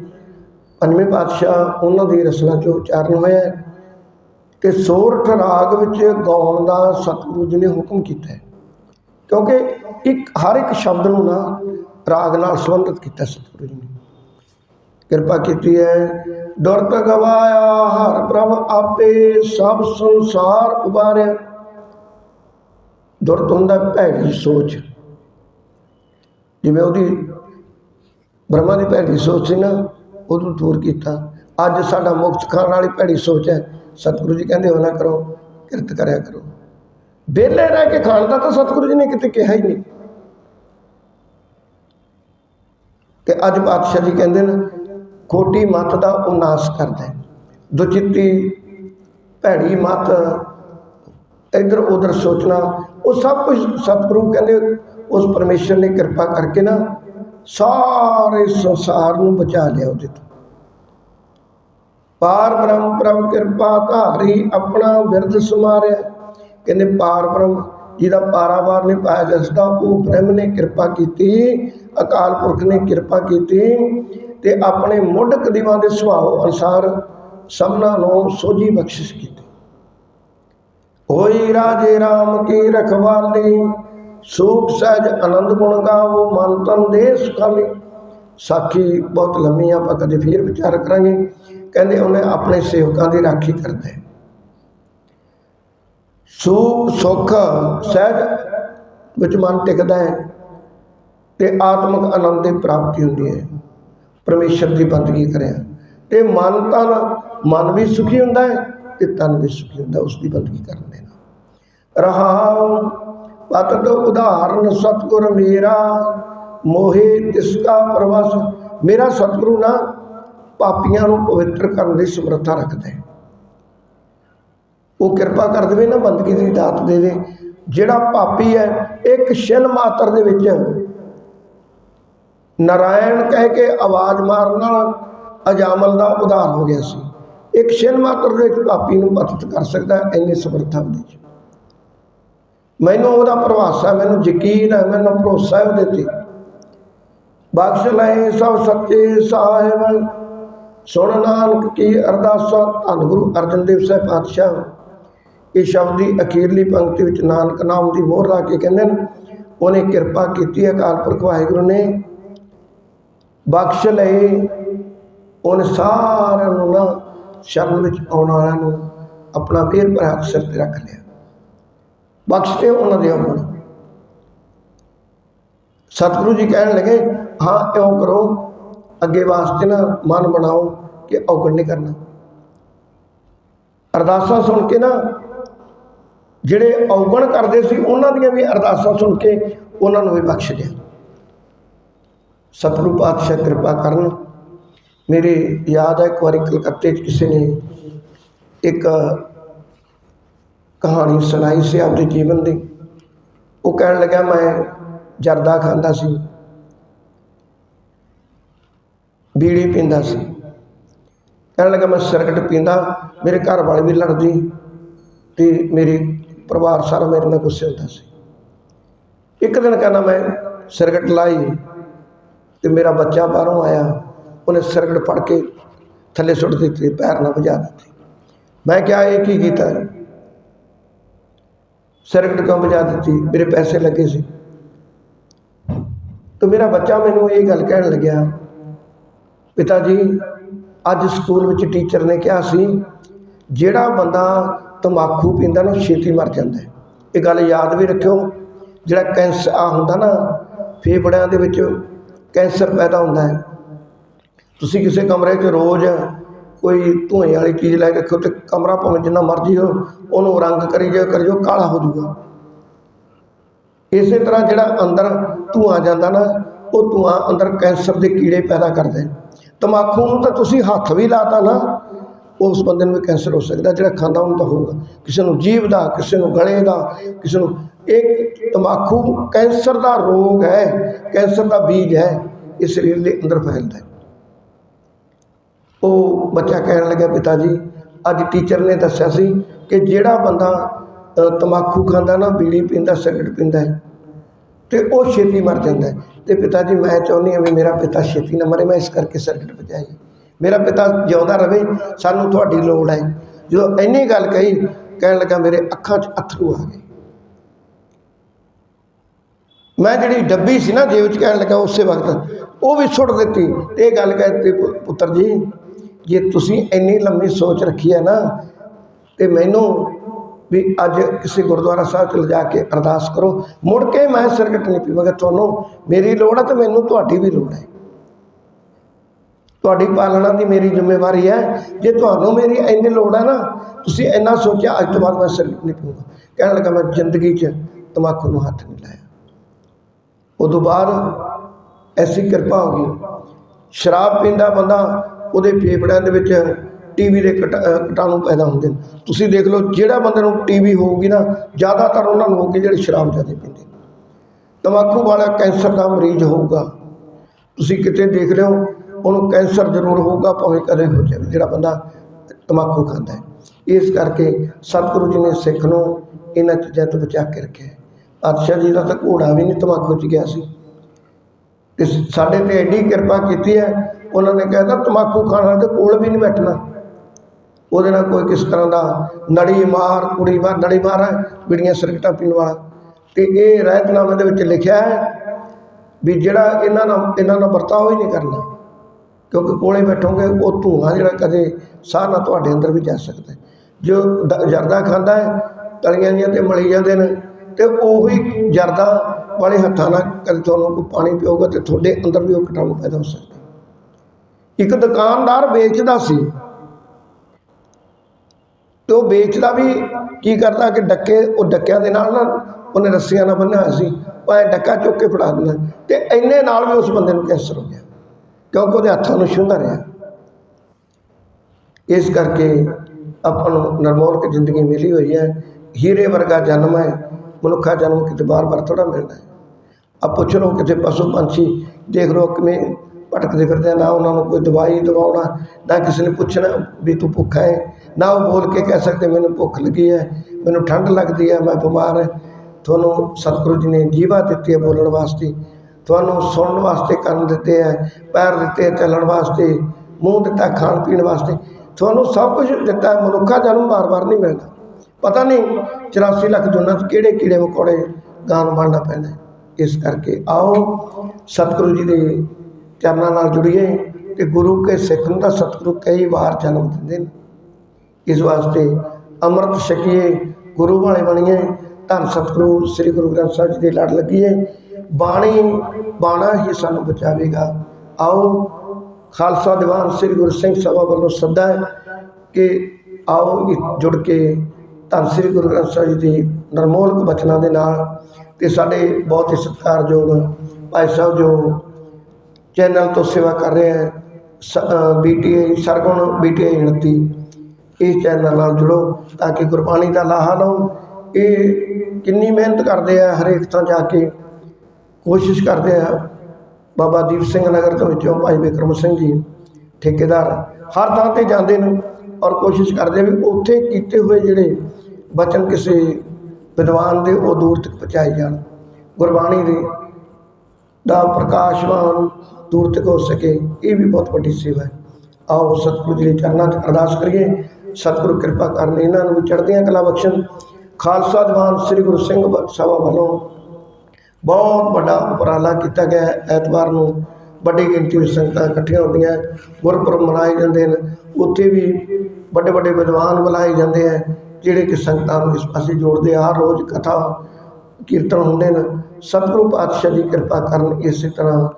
ਪੰਜਵੇਂ ਪਾਤਸ਼ਾਹ, ਉਹਨਾਂ ਦੀ ਰਸਨਾ ਚੋਂ ਉਚਾਰਨ ਹੋਇਆ ਹੈ ਕਿ ਸੋਰਠ ਰਾਗ ਵਿੱਚ ਗਾਉਣ ਦਾ ਸਤਿਗੁਰੂ ਜੀ ਨੇ ਹੁਕਮ ਕੀਤਾ ਹੈ। ਕਿਉਂਕਿ ਇੱਕ, ਹਰ ਇੱਕ ਸ਼ਬਦ ਨੂੰ ਨਾ ਰਾਗ ਨਾਲ ਸੰਬੰਧਿਤ ਕੀਤਾ ਸਤਿਗੁਰੂ ਜੀ ਨੇ। ਕਿਰਪਾ ਕੀਤੀ ਹੈ। ਦੁਰਤ ਗਵਾਇਆ, ਹਰ ਪ੍ਰਭ ਆਪੇ ਸਭ ਸੰਸਾਰ ਉਬਾਰਿਆ। ਦੁਰਤ ਹੁੰਦਾ ਭੈੜੀ ਸੋਚ। ਜਿਵੇਂ ਉਹਦੀ ਬ੍ਰਹਮਾ ਦੀ ਭੈੜੀ ਸੋਚ ਸੀ ਨਾ, ਉਹਨੂੰ ਦੂਰ ਕੀਤਾ। ਅੱਜ ਸਾਡਾ ਮੁਕਤ ਖਾਣ ਵਾਲੀ ਭੈੜੀ ਸੋਚ ਹੈ। ਸਤਿਗੁਰੂ ਜੀ ਕਹਿੰਦੇ ਹੋ ਨਾ ਕਰੋ, ਕਿਰਤ ਕਰਿਆ ਕਰੋ। ਵਿਹਲੇ ਰਹਿ ਕੇ ਖਾਣ ਦਾ ਤਾਂ ਸਤਿਗੁਰੂ ਜੀ ਨੇ ਕਿਤੇ ਕਿਹਾ ਹੀ ਨਹੀਂ। ਤੇ ਅੱਜ ਪਾਤਸ਼ਾਹ ਜੀ ਕਹਿੰਦੇ ਨੇ, ਖੋਟੀ ਮੱਤ ਦਾ ਉਹ ਨਾਸ਼ ਕਰਦਾ। ਦੁਚਿੱਤੀ ਭੈੜੀ ਮੱਤ ਇੱਧਰ ਉਧਰ ਸੋਚਣਾ, ਉਹ ਸਭ ਕੁਝ ਸਤਿਗੁਰੂ ਕਹਿੰਦੇ ਉਸ ਪਰਮੇਸ਼ਰ ਨੇ ਕਿਰਪਾ ਕਰਕੇ ਨਾ ਸਾਰੇ ਸੰਸਾਰ ਨੂੰ ਬਚਾ ਲਿਆ ਉਹਦੇ ਤੋਂ। ਪਾਰ ਬ੍ਰਹਮ, ਪ੍ਰਭ ਕਿਰਪਾ ਧਾਰੀ ਆਪਣਾ ਬਿਰਦ ਸਮਾਰਿਆ ਕਹਿੰਦੇ ਪਾਰ ਬ੍ਰਹਮ, ਜਿਹਦਾ ਪਾਰਾਵਾਰ ਨਹੀਂ ਪਾਇਆ ਜਸਦਾ ਉਹ ਬ੍ਰਹਮ ਨੇ ਕਿਰਪਾ ਕੀਤੀ, ਅਕਾਲ ਪੁਰਖ ਨੇ ਕਿਰਪਾ ਕੀਤੀ ਤੇ ਆਪਣੇ ਮੁੱਢ ਕਦੀਵਾਂ ਦੇ ਸੁਭਾਅ ਅਨੁਸਾਰ ਸਭਨਾਂ ਨੂੰ ਸੋਝੀ ਬਖਸ਼ਿਸ਼ ਕੀਤੀ। ਹੋਈ ਰਾਜੇ RAM ਕੀ ਰਖਵਾਲੀ ਸੂਖ ਸਹਿਜ ਆਨੰਦ ਗੁਣ ਗਾਵੋ ਮਨ ਤਨ ਦੇ ਸੁਖਾਲੀ। ਸਾਖੀ ਬਹੁਤ ਲੰਮੀ ਆ, ਆਪਾਂ ਕਦੇ ਫੇਰ ਵਿਚਾਰ ਕਰਾਂਗੇ। ਕਹਿੰਦੇ ਉਹਨੇ ਆਪਣੇ ਸੇਵਕਾਂ ਦੀ ਰਾਖੀ ਕਰਦਾ ਹੈ। ਸੁਖ ਸੁਖ ਸਹਿਜ ਵਿੱਚ ਮਨ ਟਿਕਦਾ ਹੈ ਤੇ ਆਤਮਿਕ ਆਨੰਦ ਦੀ ਪ੍ਰਾਪਤੀ ਹੁੰਦੀ ਹੈ। ਪਰਮੇਸ਼ਰ ਦੀ ਬੰਦਗੀ ਕਰਿਆ ਤੇ ਮਨ ਤਨ ਮਨ ਵੀ ਸੁਖੀ ਹੁੰਦਾ ਹੈ ਤੇ ਤਨ ਵੀ ਸੁਖੀ ਹੁੰਦਾ ਉਸ ਦੀ ਬੰਦਗੀ ਕਰਨ ਦੇ ਨਾਲ। ਰਹਾਉ ਪਤ ਉਦਾਹਰਨ ਸਤਗੁਰ ਮੇਰਾ, ਮੋਹਿ ਤਿਸਕਾ ਪ੍ਰਵਸ। ਮੇਰਾ ਸਤਿਗੁਰੂ ਨਾ ਪਾਪੀਆਂ ਨੂੰ ਪਵਿੱਤਰ ਕਰਨ ਦੀ ਸਮਰੱਥਾ ਰੱਖਦਾ ਹੈ। ਉਹ ਕਿਰਪਾ ਕਰ ਦੇਵੇ ਨਾ ਬੰਦਗੀ ਦੀ ਦਾਤ ਦੇ ਦੇ। ਜਿਹੜਾ ਪਾਪੀ ਹੈ, ਇੱਕ ਛਿਨ ਮਾਤਰ ਦੇ ਵਿੱਚ ਨਾਰਾਇਣ ਕਹਿ ਕੇ ਆਵਾਜ਼ ਮਾਰਨ ਨਾਲ ਅਜਾਮਲ ਦਾ ਉਧਾਰ ਹੋ ਗਿਆ ਸੀ। ਇੱਕ ਛਿਨ ਮਾਤਰ ਦੇ ਵਿੱਚ ਪਾਪੀ ਨੂੰ ਪਤਿਤ ਕਰ ਸਕਦਾ ਹੈ ਸਮਰੱਥਾ ਵਿੱਚ। ਮੈਨੂੰ ਉਹਦਾ ਪ੍ਰਵਾਸ ਹੈ ਮੈਨੂੰ ਯਕੀਨ ਹੈ, ਮੈਨੂੰ ਭਰੋਸਾ ਹੈ ਉਹਦੇ ਤੇ। ਬਖਸ਼ ਲੈ ਸਭ ਸੱਚੇ ਸਾਹਿਬ। ਸੁਣ ਨਾਨਕ ਕੀ ਅਰਦਾਸਾ, ਧੰਨ ਗੁਰੂ ਅਰਜਨ ਦੇਵ ਸਾਹਿਬ ਪਾਤਸ਼ਾਹ। ਇਹ ਸ਼ਬਦ ਦੀ ਅਖੀਰਲੀ ਪੰਕਤੀ ਵਿੱਚ ਨਾਨਕ ਨਾਮ ਦੀ ਮੋਹਰ ਲਾ ਕੇ ਕਹਿੰਦੇ ਨੇ, ਉਹਨੇ ਕਿਰਪਾ ਕੀਤੀ ਅਕਾਲ ਪੁਰਖ ਵਾਹਿਗੁਰੂ ਨੇ। ਬਖਸ਼ ਲਏ ਉਹਨੇ ਸਾਰਿਆਂ ਨੂੰ ਨਾ, ਸ਼ਰਨ ਵਿੱਚ ਆਉਣ ਵਾਲਿਆਂ ਨੂੰ ਆਪਣਾ ਮਿਹਰ ਭਰਾ ਹੱਥ ਸਿਰ ਤੇ ਰੱਖ ਲਿਆ। ਬਖਸ਼ਤੇ ਉਹਨਾਂ ਦੇ ਔਗਣ ਸਤਿਗੁਰੂ ਜੀ ਕਹਿਣ ਲੱਗੇ, ਹਾਂ, ਇਉਂ ਕਰੋ, ਅੱਗੇ ਵਾਸਤੇ ਨਾ ਮਨ ਬਣਾਓ ਕਿ ਔਗਣ ਨਹੀਂ ਕਰਨਾ। ਅਰਦਾਸਾਂ ਸੁਣ ਕੇ ਨਾ, ਜਿਹੜੇ ਔਗਣ ਕਰਦੇ ਸੀ, ਉਹਨਾਂ ਦੀਆਂ ਵੀ ਅਰਦਾਸਾਂ ਸੁਣ ਕੇ ਉਹਨਾਂ ਨੂੰ ਵੀ ਬਖਸ਼ ਦਿਆ। ਸਤਿਗੁਰੂ ਪਾਤਸ਼ਾਹ ਕਿਰਪਾ ਕਰਨ। ਮੇਰੇ ਯਾਦ ਹੈ, ਇੱਕ ਵਾਰੀ ਕਲਕੱਤੇ 'ਚ ਕਿਸੇ ਨੇ ਇੱਕ ਕਹਾਣੀ ਸੁਣਾਈ ਸੀ ਆਪਦੇ ਜੀਵਨ ਦੀ। ਉਹ ਕਹਿਣ ਲੱਗਾ ਮੈਂ ਜਰਦਾ ਖਾਂਦਾ ਸੀ। ਬੀੜੀ ਪੀਂਦਾ ਸੀ। ਕਹਿਣ ਲੱਗਾ ਮੈਂ ਸਿਗਰਟ ਪੀਂਦਾ, ਮੇਰੇ ਘਰ ਵਾਲੇ ਵੀ ਲੜਦੀ ਤੇ ਮੇਰੇ ਪਰਿਵਾਰ ਸਾਰਾ ਮੇਰੇ ਨਾਲ ਗੁੱਸੇ ਹੁੰਦਾ ਸੀ। ਇੱਕ ਦਿਨ ਕਹਿੰਦਾ, ਮੈਂ ਸਿਗਰਟ ਲਾਈ ਤੇ ਮੇਰਾ ਬੱਚਾ ਬਾਹਰੋਂ ਆਇਆ। ਉਹਨੇ ਸਿਗਰਟ ਫੜ ਕੇ ਥੱਲੇ ਸੁੱਟ ਦਿੱਤੀ, ਪੈਰ ਨਾਲ ਵਜਾ ਦਿੱਤੀ। ਮੈਂ ਕਿਹਾ, ਇਹ ਕੀ ਕੀਤਾ? ਸਿਗਰਟ ਕਿਉਂ ਵਜਾ ਦਿੱਤੀ? ਮੇਰੇ ਪੈਸੇ ਲੱਗੇ ਸੀ। ਤੇ ਮੇਰਾ ਬੱਚਾ ਮੈਨੂੰ ਇਹ ਗੱਲ ਕਹਿਣ ਲੱਗਿਆ, ਪਿਤਾ ਜੀ, ਅੱਜ ਸਕੂਲ ਵਿੱਚ ਟੀਚਰ ਨੇ ਕਿਹਾ ਸੀ, ਜਿਹੜਾ ਬੰਦਾ ਤੰਬਾਕੂ ਪੀਂਦਾ ਨਾ, ਉਹ ਛੇਤੀ ਮਰ ਜਾਂਦਾ ਇਹ ਗੱਲ ਯਾਦ ਵੀ ਰੱਖਿਓ, ਜਿਹੜਾ ਕੈਂਸਰ ਆ ਹੁੰਦਾ ਨਾ, ਫੇਫੜਿਆਂ ਦੇ ਵਿੱਚ ਕੈਂਸਰ ਪੈਦਾ ਹੁੰਦਾ ਹੈ। ਤੁਸੀਂ ਕਿਸੇ ਕਮਰੇ 'ਚ ਰੋਜ਼ ਕੋਈ ਧੂਏ ਵਾਲੀ ਚੀਜ਼ ਲੈ ਕੇ ਰੱਖੋ ਅਤੇ ਕਮਰਾ ਭਾਵੇਂ ਜਿੰਨਾ ਮਰਜ਼ੀ ਹੋ, ਉਹਨੂੰ ਰੰਗ ਕਰੀ ਜਾਓ ਕਰੀ ਜਾਓ, ਕਾਲਾ ਹੋ ਜਾਊਗਾ। ਇਸੇ ਤਰ੍ਹਾਂ ਜਿਹੜਾ ਅੰਦਰ ਧੂਆਂ ਜਾਂਦਾ ਨਾ, ਉਹ ਧੂਆਂ ਅੰਦਰ ਕੈਂਸਰ ਦੇ ਕੀੜੇ ਪੈਦਾ ਕਰਦੇ ਹੈ ਤਮਾਕੂ ਨੂੰ ਤਾਂ ਤੁਸੀਂ ਹੱਥ ਵੀ ਲਾਤਾ ਨਾ, ਉਸ ਬੰਦੇ ਨੂੰ ਵੀ ਕੈਂਸਰ ਹੋ ਸਕਦਾ, ਜਿਹੜਾ ਖਾਂਦਾ ਉਹਨੂੰ ਤਾਂ ਹੋਊਗਾ। ਕਿਸੇ ਨੂੰ ਜੀਭ ਦਾ, ਕਿਸੇ ਨੂੰ ਗਲੇ ਦਾ, ਕਿਸੇ ਨੂੰ ਇਹ ਤਮਾਕੂ ਕੈਂਸਰ ਦਾ ਰੋਗ ਹੈ, ਕੈਂਸਰ ਦਾ ਬੀਜ ਹੈ ਇਹ ਸਰੀਰ ਦੇ ਅੰਦਰ ਫੈਲਦਾ ਹੈ। ਉਹ ਬੱਚਾ ਕਹਿਣ ਲੱਗਾ ਪਿਤਾ ਜੀ ਅੱਜ ਟੀਚਰ ਨੇ ਦੱਸਿਆ ਸੀ ਕਿ ਜਿਹੜਾ ਬੰਦਾ ਅ, ਤੰਬਾਕੂ ਖਾਂਦਾ ਨਾ ਬੀੜੀ ਪੀਂਦਾ ਸਿਗਰਟ ਪੀਂਦਾ ਤੇ ਉਹ ਛੇਤੀ ਮਰ ਜਾਂਦਾ ਤੇ ਪਿਤਾ ਜੀ ਮੈਂ ਚਾਹੁੰਦੀ ਹਾਂ ਵੀ ਮੇਰਾ ਪਿਤਾ ਛੇਤੀ ਨਾ ਮਰੇ ਮੈਂ ਇਸ ਕਰਕੇ ਸਿਗਰਟ ਪਜਾਈ ਮੇਰਾ ਪਿਤਾ ਜਿਉਂਦਾ ਰਵੇ ਸਾਨੂੰ ਤੁਹਾਡੀ ਲੋੜ ਹੈ। ਜਦੋਂ ਇੰਨੀ ਗੱਲ ਕਹੀ ਕਹਿਣ ਲੱਗਾ ਮੇਰੇ ਅੱਖਾਂ 'ਚ ਅਥਰੂ ਆ ਗਏ। ਮੈਂ ਜਿਹੜੀ ਡੱਬੀ ਸੀ ਨਾ ਜੇਬ 'ਚ ਕਹਿਣ ਲੱਗਾ ਉਸੇ ਵਕਤ ਉਹ ਵੀ ਸੁੱਟ ਦਿੱਤੀ। ਤੇ ਇਹ ਗੱਲ ਕਹਿ ਦਿੱਤੀ ਪੁੱਤਰ ਜੀ, ਜੇ ਤੁਸੀਂ ਇੰਨੀ ਲੰਮੀ ਸੋਚ ਰੱਖੀ ਹੈ ਨਾ, ਤੇ ਮੈਨੂੰ ਵੀ ਅੱਜ ਕਿਸੇ ਗੁਰਦੁਆਰਾ ਸਾਹਿਬ ਚ ਲਿਜਾ ਕੇ ਅਰਦਾਸ ਕਰੋ। ਮੁੜ ਕੇ ਮੈਂ ਸਿਰਕਟ ਨਹੀਂ ਪੀਵਾਂਗਾ। ਤੁਹਾਨੂੰ ਮੇਰੀ ਲੋੜ ਹੈ ਤੇ ਮੈਨੂੰ ਤੁਹਾਡੀ ਵੀ ਲੋੜ ਹੈ। ਤੁਹਾਡੀ ਪਾਲਣਾ ਦੀ ਮੇਰੀ ਜ਼ਿੰਮੇਵਾਰੀ ਹੈ। ਜੇ ਤੁਹਾਨੂੰ ਮੇਰੀ ਇੰਨੀ ਲੋੜ ਹੈ ਨਾ, ਤੁਸੀਂ ਇੰਨਾ ਸੋਚਿਆ, ਅੱਜ ਤੋਂ ਬਾਅਦ ਮੈਂ ਸਿਰਕਟ ਨਹੀਂ ਪੀਵਾਂਗਾ। ਕਹਿਣ ਲੱਗਾ ਮੈਂ ਜ਼ਿੰਦਗੀ 'ਚ ਤਮਾਕੂ ਨੂੰ ਹੱਥ ਨਹੀਂ ਲਾਇਆ। ਉਦੋਂ ਬਾਅਦ ਐਸੀ ਕਿਰਪਾ ਹੋ ਗਈ। ਸ਼ਰਾਬ ਪੀਂਦਾ ਬੰਦਾ ਉਹਦੇ ਫੇਫੜਿਆਂ ਦੇ ਵਿੱਚ ਟੀਵੀ ਦੇ ਕਟ- ਕੀਟਾਣੂ ਪੈਦਾ ਹੁੰਦੇ ਨੇ। ਤੁਸੀਂ ਦੇਖ ਲਓ, ਜਿਹੜਾ ਬੰਦੇ ਨੂੰ ਟੀਵੀ ਹੋਊਗੀ ਨਾ, ਜ਼ਿਆਦਾਤਰ ਉਹਨਾਂ ਨੂੰ ਹੋਊਗੀ ਜਿਹੜੇ ਸ਼ਰਾਬ ਜ਼ਿਆਦਾ ਪੀਂਦੇ ਨੇ। ਤੰਬਾਕੂ ਵਾਲਾ ਕੈਂਸਰ ਦਾ ਮਰੀਜ਼ ਹੋਊਗਾ। ਤੁਸੀਂ ਕਿਤੇ ਦੇਖ ਲਿਓ, ਉਹਨੂੰ ਕੈਂਸਰ ਜ਼ਰੂਰ ਹੋਊਗਾ, ਭਾਵੇਂ ਕਦੇ ਹੋ ਜਾਵੇ, ਜਿਹੜਾ ਬੰਦਾ ਤੰਬਾਕੂ ਖਾਂਦਾ ਹੈ। ਇਸ ਕਰਕੇ ਸਤਿਗੁਰੂ ਜੀ ਨੇ ਸਿੱਖ ਨੂੰ ਇਹਨਾਂ ਚੀਜ਼ਾਂ ਤੋਂ ਬਚਾ ਕੇ ਰੱਖਿਆ ਹੈ। ਜੀ ਦਾ ਤਾਂ ਘੋੜਾ ਵੀ ਨਹੀਂ ਤੰਬਾਕੂ 'ਚ ਗਿਆ ਸੀ। ਤੇ ਸਾਡੇ ਤੇ ਐਡੀ ਕਿਰਪਾ ਕੀਤੀ ਹੈ, ਉਹਨਾਂ ਨੇ ਕਹਿਤਾ ਤੰਬਾਕੂ ਖਾਣਾ ਤੇ ਕੋਲ ਵੀ ਨਹੀਂ ਬੈਠਣਾ। ਉਹਦੇ ਨਾਲ ਕੋਈ ਕਿਸ ਤਰ੍ਹਾਂ ਦਾ ਨੜੀ ਮਾਰ, ਕੁੜੀ ਮਾਰ, ਨੜੀ ਮਾਰ ਹੈ ਬਿੜੀਆਂ ਸਿਰਕਟਾਂ ਪੀਣ ਵਾਲਾ। ਤੇ ਇਹ ਰਹਿਤਨਾਮੇ ਦੇ ਵਿੱਚ ਲਿਖਿਆ ਹੈ ਵੀ ਜਿਹੜਾ ਇਹਨਾਂ ਨਾਲ ਇਹਨਾਂ ਨਾਲ ਵਰਤਾਓ ਹੀ ਨਹੀਂ ਕਰਨਾ। ਕਿਉਂਕਿ ਕੋਲੇ ਬੈਠੋਗੇ, ਉਹ ਧੂਆਂ ਜਿਹੜਾ ਕਦੇ ਸਾਹ ਨਾਲ ਤੁਹਾਡੇ ਅੰਦਰ ਵੀ ਜਾ ਸਕਦਾ ਹੈ। ਜੋ ਦ- ਜਰਦਾ ਖਾਂਦਾ ਹੈ, ਤਲੀਆਂ ਦੀਆਂ ਤੇ ਮਲੀ ਜਾਂਦੇ ਨੇ, ਤੇ ਉਹੀ ਜਰਦਾ ਵਾਲੇ ਹੱਥਾਂ ਨਾਲ ਕਦੇ ਤੁਹਾਨੂੰ ਕੋਈ ਪਾਣੀ ਪੀਓਗਾ ਤੇ ਤੁਹਾਡੇ ਅੰਦਰ ਵੀ ਉਹ ਕੀਟਾਣੂ ਪੈਦਾ ਹੋ ਸਕਦਾ। ਇੱਕ ਦੁਕਾਨਦਾਰ ਵੇਚਦਾ ਸੀ ਤੇ ਉਹ ਵੇਚਦਾ ਵੀ ਕੀ ਕਰਦਾ ਕਿ ਡੱਕੇ, ਉਹ ਡੱਕਿਆਂ ਦੇ ਨਾਲ ਨਾ ਉਹਨੇ ਰੱਸੀਆਂ ਨਾਲ ਬੰਨ੍ਹਿਆ ਹੋਇਆ ਸੀ, ਉਹ ਡੱਕਾ ਚੁੱਕ ਕੇ ਫੜਾ ਦਿੰਦਾ ਤੇ ਇੰਨੇ ਨਾਲ ਵੀ ਉਸ ਬੰਦੇ ਨੂੰ ਕੈਂਸਰ ਹੋ ਗਿਆ, ਕਿਉਂਕਿ ਉਹਦੇ ਹੱਥਾਂ ਨੂੰ ਛੂੰਹਦਾ ਰਿਹਾ। ਇਸ ਕਰਕੇ ਆਪਾਂ ਨੂੰ ਨਰਮੋਲਕ ਜ਼ਿੰਦਗੀ ਮਿਲੀ ਹੋਈ ਹੈ, ਹੀਰੇ ਵਰਗਾ ਜਨਮ ਹੈ ਮਨੁੱਖਾ ਜਨਮ ਕਿਤੇ ਬਾਰ-ਬਾਰ ਥੋੜਾ ਮਿਲਦਾ ਹੈ। ਆ ਪੁੱਛ ਲਓ ਕਿਤੇ ਪਸ਼ੂ ਪੰਛੀ ਦੇਖ ਲਓ ਕਿਵੇਂ ਭਟਕਦੇ ਫਿਰਦੇ ਆ, ਨਾ ਉਹਨਾਂ ਨੂੰ ਕੋਈ ਦਵਾਈ ਦਵਾਉਣਾ ਨਾ ਕਿਸੇ ਨੇ ਪੁੱਛਣਾ ਵੀ ਤੂੰ ਭੁੱਖਾ ਹੈ ਨਾ ਉਹ ਬੋਲ ਕੇ ਕਹਿ ਸਕਦੇ ਮੈਨੂੰ ਭੁੱਖ ਲੱਗੀ ਹੈ ਮੈਨੂੰ ਠੰਡ ਲੱਗਦੀ ਹੈ ਮੈਂ ਬਿਮਾਰ ਹਾਂ। ਤੁਹਾਨੂੰ ਸਤਿਗੁਰੂ ਜੀ ਨੇ ਜੀਵਾ ਦਿੱਤੀ ਹੈ ਬੋਲਣ ਵਾਸਤੇ ਤੁਹਾਨੂੰ ਸੁਣਨ ਵਾਸਤੇ ਕੰਨ ਦਿੱਤੇ ਹੈ ਪੈਰ ਦਿੱਤੇ ਚੱਲਣ ਵਾਸਤੇ ਮੂੰਹ ਦਿੱਤਾ ਖਾਣ ਪੀਣ ਵਾਸਤੇ ਤੁਹਾਨੂੰ ਸਭ ਕੁਝ ਦਿੱਤਾ ਮਨੁੱਖਾ ਜਨਮ ਬਾਰ-ਬਾਰ ਨਹੀਂ ਮਿਲਦਾ। ਪਤਾ ਨਹੀਂ 84 ਲੱਖ ਜੁਨਾਂ 'ਚ ਕਿਹੜੇ ਕੀੜੇ ਮਕੌੜੇ ਗਾਨ ਬਣਨਾ ਪੈਂਦਾ ਇਸ ਕਰਕੇ ਆਓ ਸਤਿਗੁਰੂ ਜੀ ਦੇ ਚਰਨਾਂ ਨਾਲ ਜੁੜੀਏ ਤੇ ਗੁਰੂ ਕੇ ਸਿੱਖ ਨੂੰ ਤਾਂ ਸਤਿਗੁਰੂ ਕਈ ਵਾਰ ਜਨਮ ਦਿੰਦੇ ਨੇ। ਇਸ ਵਾਸਤੇ ਅੰਮ੍ਰਿਤ ਛਕੀਏ, ਗੁਰੂ ਵਾਲੇ ਬਣੀਏ, ਧੰਨ ਸਤਿਗੁਰੂ ਸ੍ਰੀ ਗੁਰੂ ਗ੍ਰੰਥ ਸਾਹਿਬ ਜੀ ਦੇ ਲੜ ਲੱਗੀਏ। ਬਾਣੀ ਬਾਣਾ ਹੀ ਸਾਨੂੰ ਬਚਾਵੇਗਾ। ਆਓ ਖਾਲਸਾ ਦੀਵਾਨ ਸ੍ਰੀ ਗੁਰੂ ਸਿੰਘ ਸਭਾ ਵੱਲੋਂ ਸੱਦਾ ਹੈ ਕਿ ਆਓ ਜੁੜ ਕੇ ਧੰਨ ਸ੍ਰੀ ਗੁਰੂ ਗ੍ਰੰਥ ਸਾਹਿਬ ਜੀ ਦੇ ਨਿਰਮੋਲਕ ਬਚਨਾਂ ਦੇ ਨਾਲ ਤੇ ਸਾਡੇ ਬਹੁਤ ਹੀ ਸਤਿਕਾਰਯੋਗ ਭਾਈ ਸਾਹਿਬ ਜੋ ਚੈਨਲ ਤੋਂ ਸੇਵਾ ਕਰ ਰਹੇ ਹੈ ਬੀਟੀਆਈ ਸਰਗੁਣ ਬੀਟੀਆਈ 29 ਇਸ ਚੈਨਲ ਨਾਲ ਜੁੜੋ ਤਾਂ ਕਿ ਗੁਰਬਾਣੀ ਦਾ ਲਾਹਾ ਲਓ। ਇਹ ਕਿੰਨੀ ਮਿਹਨਤ ਕਰਦੇ ਆ, ਹਰੇਕ ਥਾਂ ਜਾ ਕੇ ਕੋਸ਼ਿਸ਼ ਕਰਦੇ ਆ। ਬਾਬਾ ਦੀਪ ਸਿੰਘ ਨਗਰ ਤੋਂ ਵਿੱਚੋਂ ਭਾਈ ਬਿਕਰਮ ਸਿੰਘ ਜੀ, ਠੇਕੇਦਾਰ, ਹਰ ਥਾਂ ਤੇ ਜਾਂਦੇ ਨੇ ਔਰ ਕੋਸ਼ਿਸ਼ ਕਰਦੇ ਵੀ ਉੱਥੇ ਕੀਤੇ ਹੋਏ ਜਿਹੜੇ ਬਚਨ ਕਿਸੇ ਵਿਦਵਾਨ ਦੇ ਉਹ ਦੂਰ ਤੱਕ ਪਹੁੰਚਾਏ ਜਾਣ। ਗੁਰਬਾਣੀ ਦੇ ਦਾ ਪ੍ਰਕਾਸ਼ਵਾਨ ਦੂਰ ਤੱਕ ਹੋ ਸਕੇ, ਇਹ ਵੀ ਬਹੁਤ ਵੱਡੀ ਸੇਵਾ ਹੈ। ਆਓ ਸਤਿਗੁਰੂ ਜੀ ਦੇ ਚਰਨਾਂ 'ਚ ਅਰਦਾਸ ਕਰੀਏ। ਸਤਿਗੁਰੂ ਕਿਰਪਾ ਕਰਨ ਇਹਨਾਂ ਨੂੰ ਵੀ ਚੜ੍ਹਦੀਆਂ ਕਲਾ ਬਖਸ਼ਣ। ਖਾਲਸਾ ਦੀਵਾਨ ਸ੍ਰੀ ਗੁਰੂ ਸਿੰਘ ਬ- ਸਭਾ ਵੱਲੋਂ ਬਹੁਤ ਵੱਡਾ ਉਪਰਾਲਾ ਕੀਤਾ ਗਿਆ ਹੈ। ਐਤਵਾਰ ਨੂੰ ਵੱਡੀ ਗਿਣਤੀ ਵਿੱਚ ਸੰਗਤਾਂ ਇਕੱਠੀਆਂ ਹੁੰਦੀਆਂ ਗੁਰਪੁਰਬ ਮਨਾਏ ਜਾਂਦੇ ਨੇ ਉੱਥੇ ਵੀ ਵੱਡੇ ਵੱਡੇ ਵਿਦਵਾਨ ਬੁਲਾਏ ਜਾਂਦੇ ਆ ਜਿਹੜੇ ਕਿ ਸੰਗਤਾਂ ਨੂੰ ਇਸ ਪਾਸੇ ਜੋੜਦੇ ਆ ਹਰ ਰੋਜ਼ ਕਥਾ, ਕੀਰਤਨ ਹੁੰਦੇ ਨੇ ਸਤਿਗੁਰੂ ਪਾਤਸ਼ਾਹ ਦੀ ਕਿਰਪਾ ਕਰਨ ਇਸੇ ਤਰ੍ਹਾਂ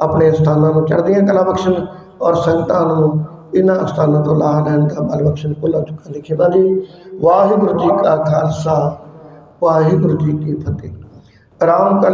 ਆਪਣੇ ਸਥਾਨਾਂ ਨੂੰ ਚੜ੍ਹਦੀਆਂ ਕਲਾ ਬਖਸ਼ਣ ਔਰ ਸੰਗਤਾਂ ਨੂੰ ਇਹਨਾਂ ਸਥਾਨਾਂ ਤੋਂ ਲਾਹ ਲੈਣ ਦਾ ਬਲ ਬਖਸ਼ਣ। ਭੁੱਲਾਂ ਚੁੱਕਾ ਦੀ ਜੀ ਵਾਹਿਗੁਰੂ ਜੀ ਕਾ ਖਾਲਸਾ, ਵਾਹਿਗੁਰੂ ਜੀ ਕੀ ਫਤਿਹ। ਰਾਮ ਕਲੀ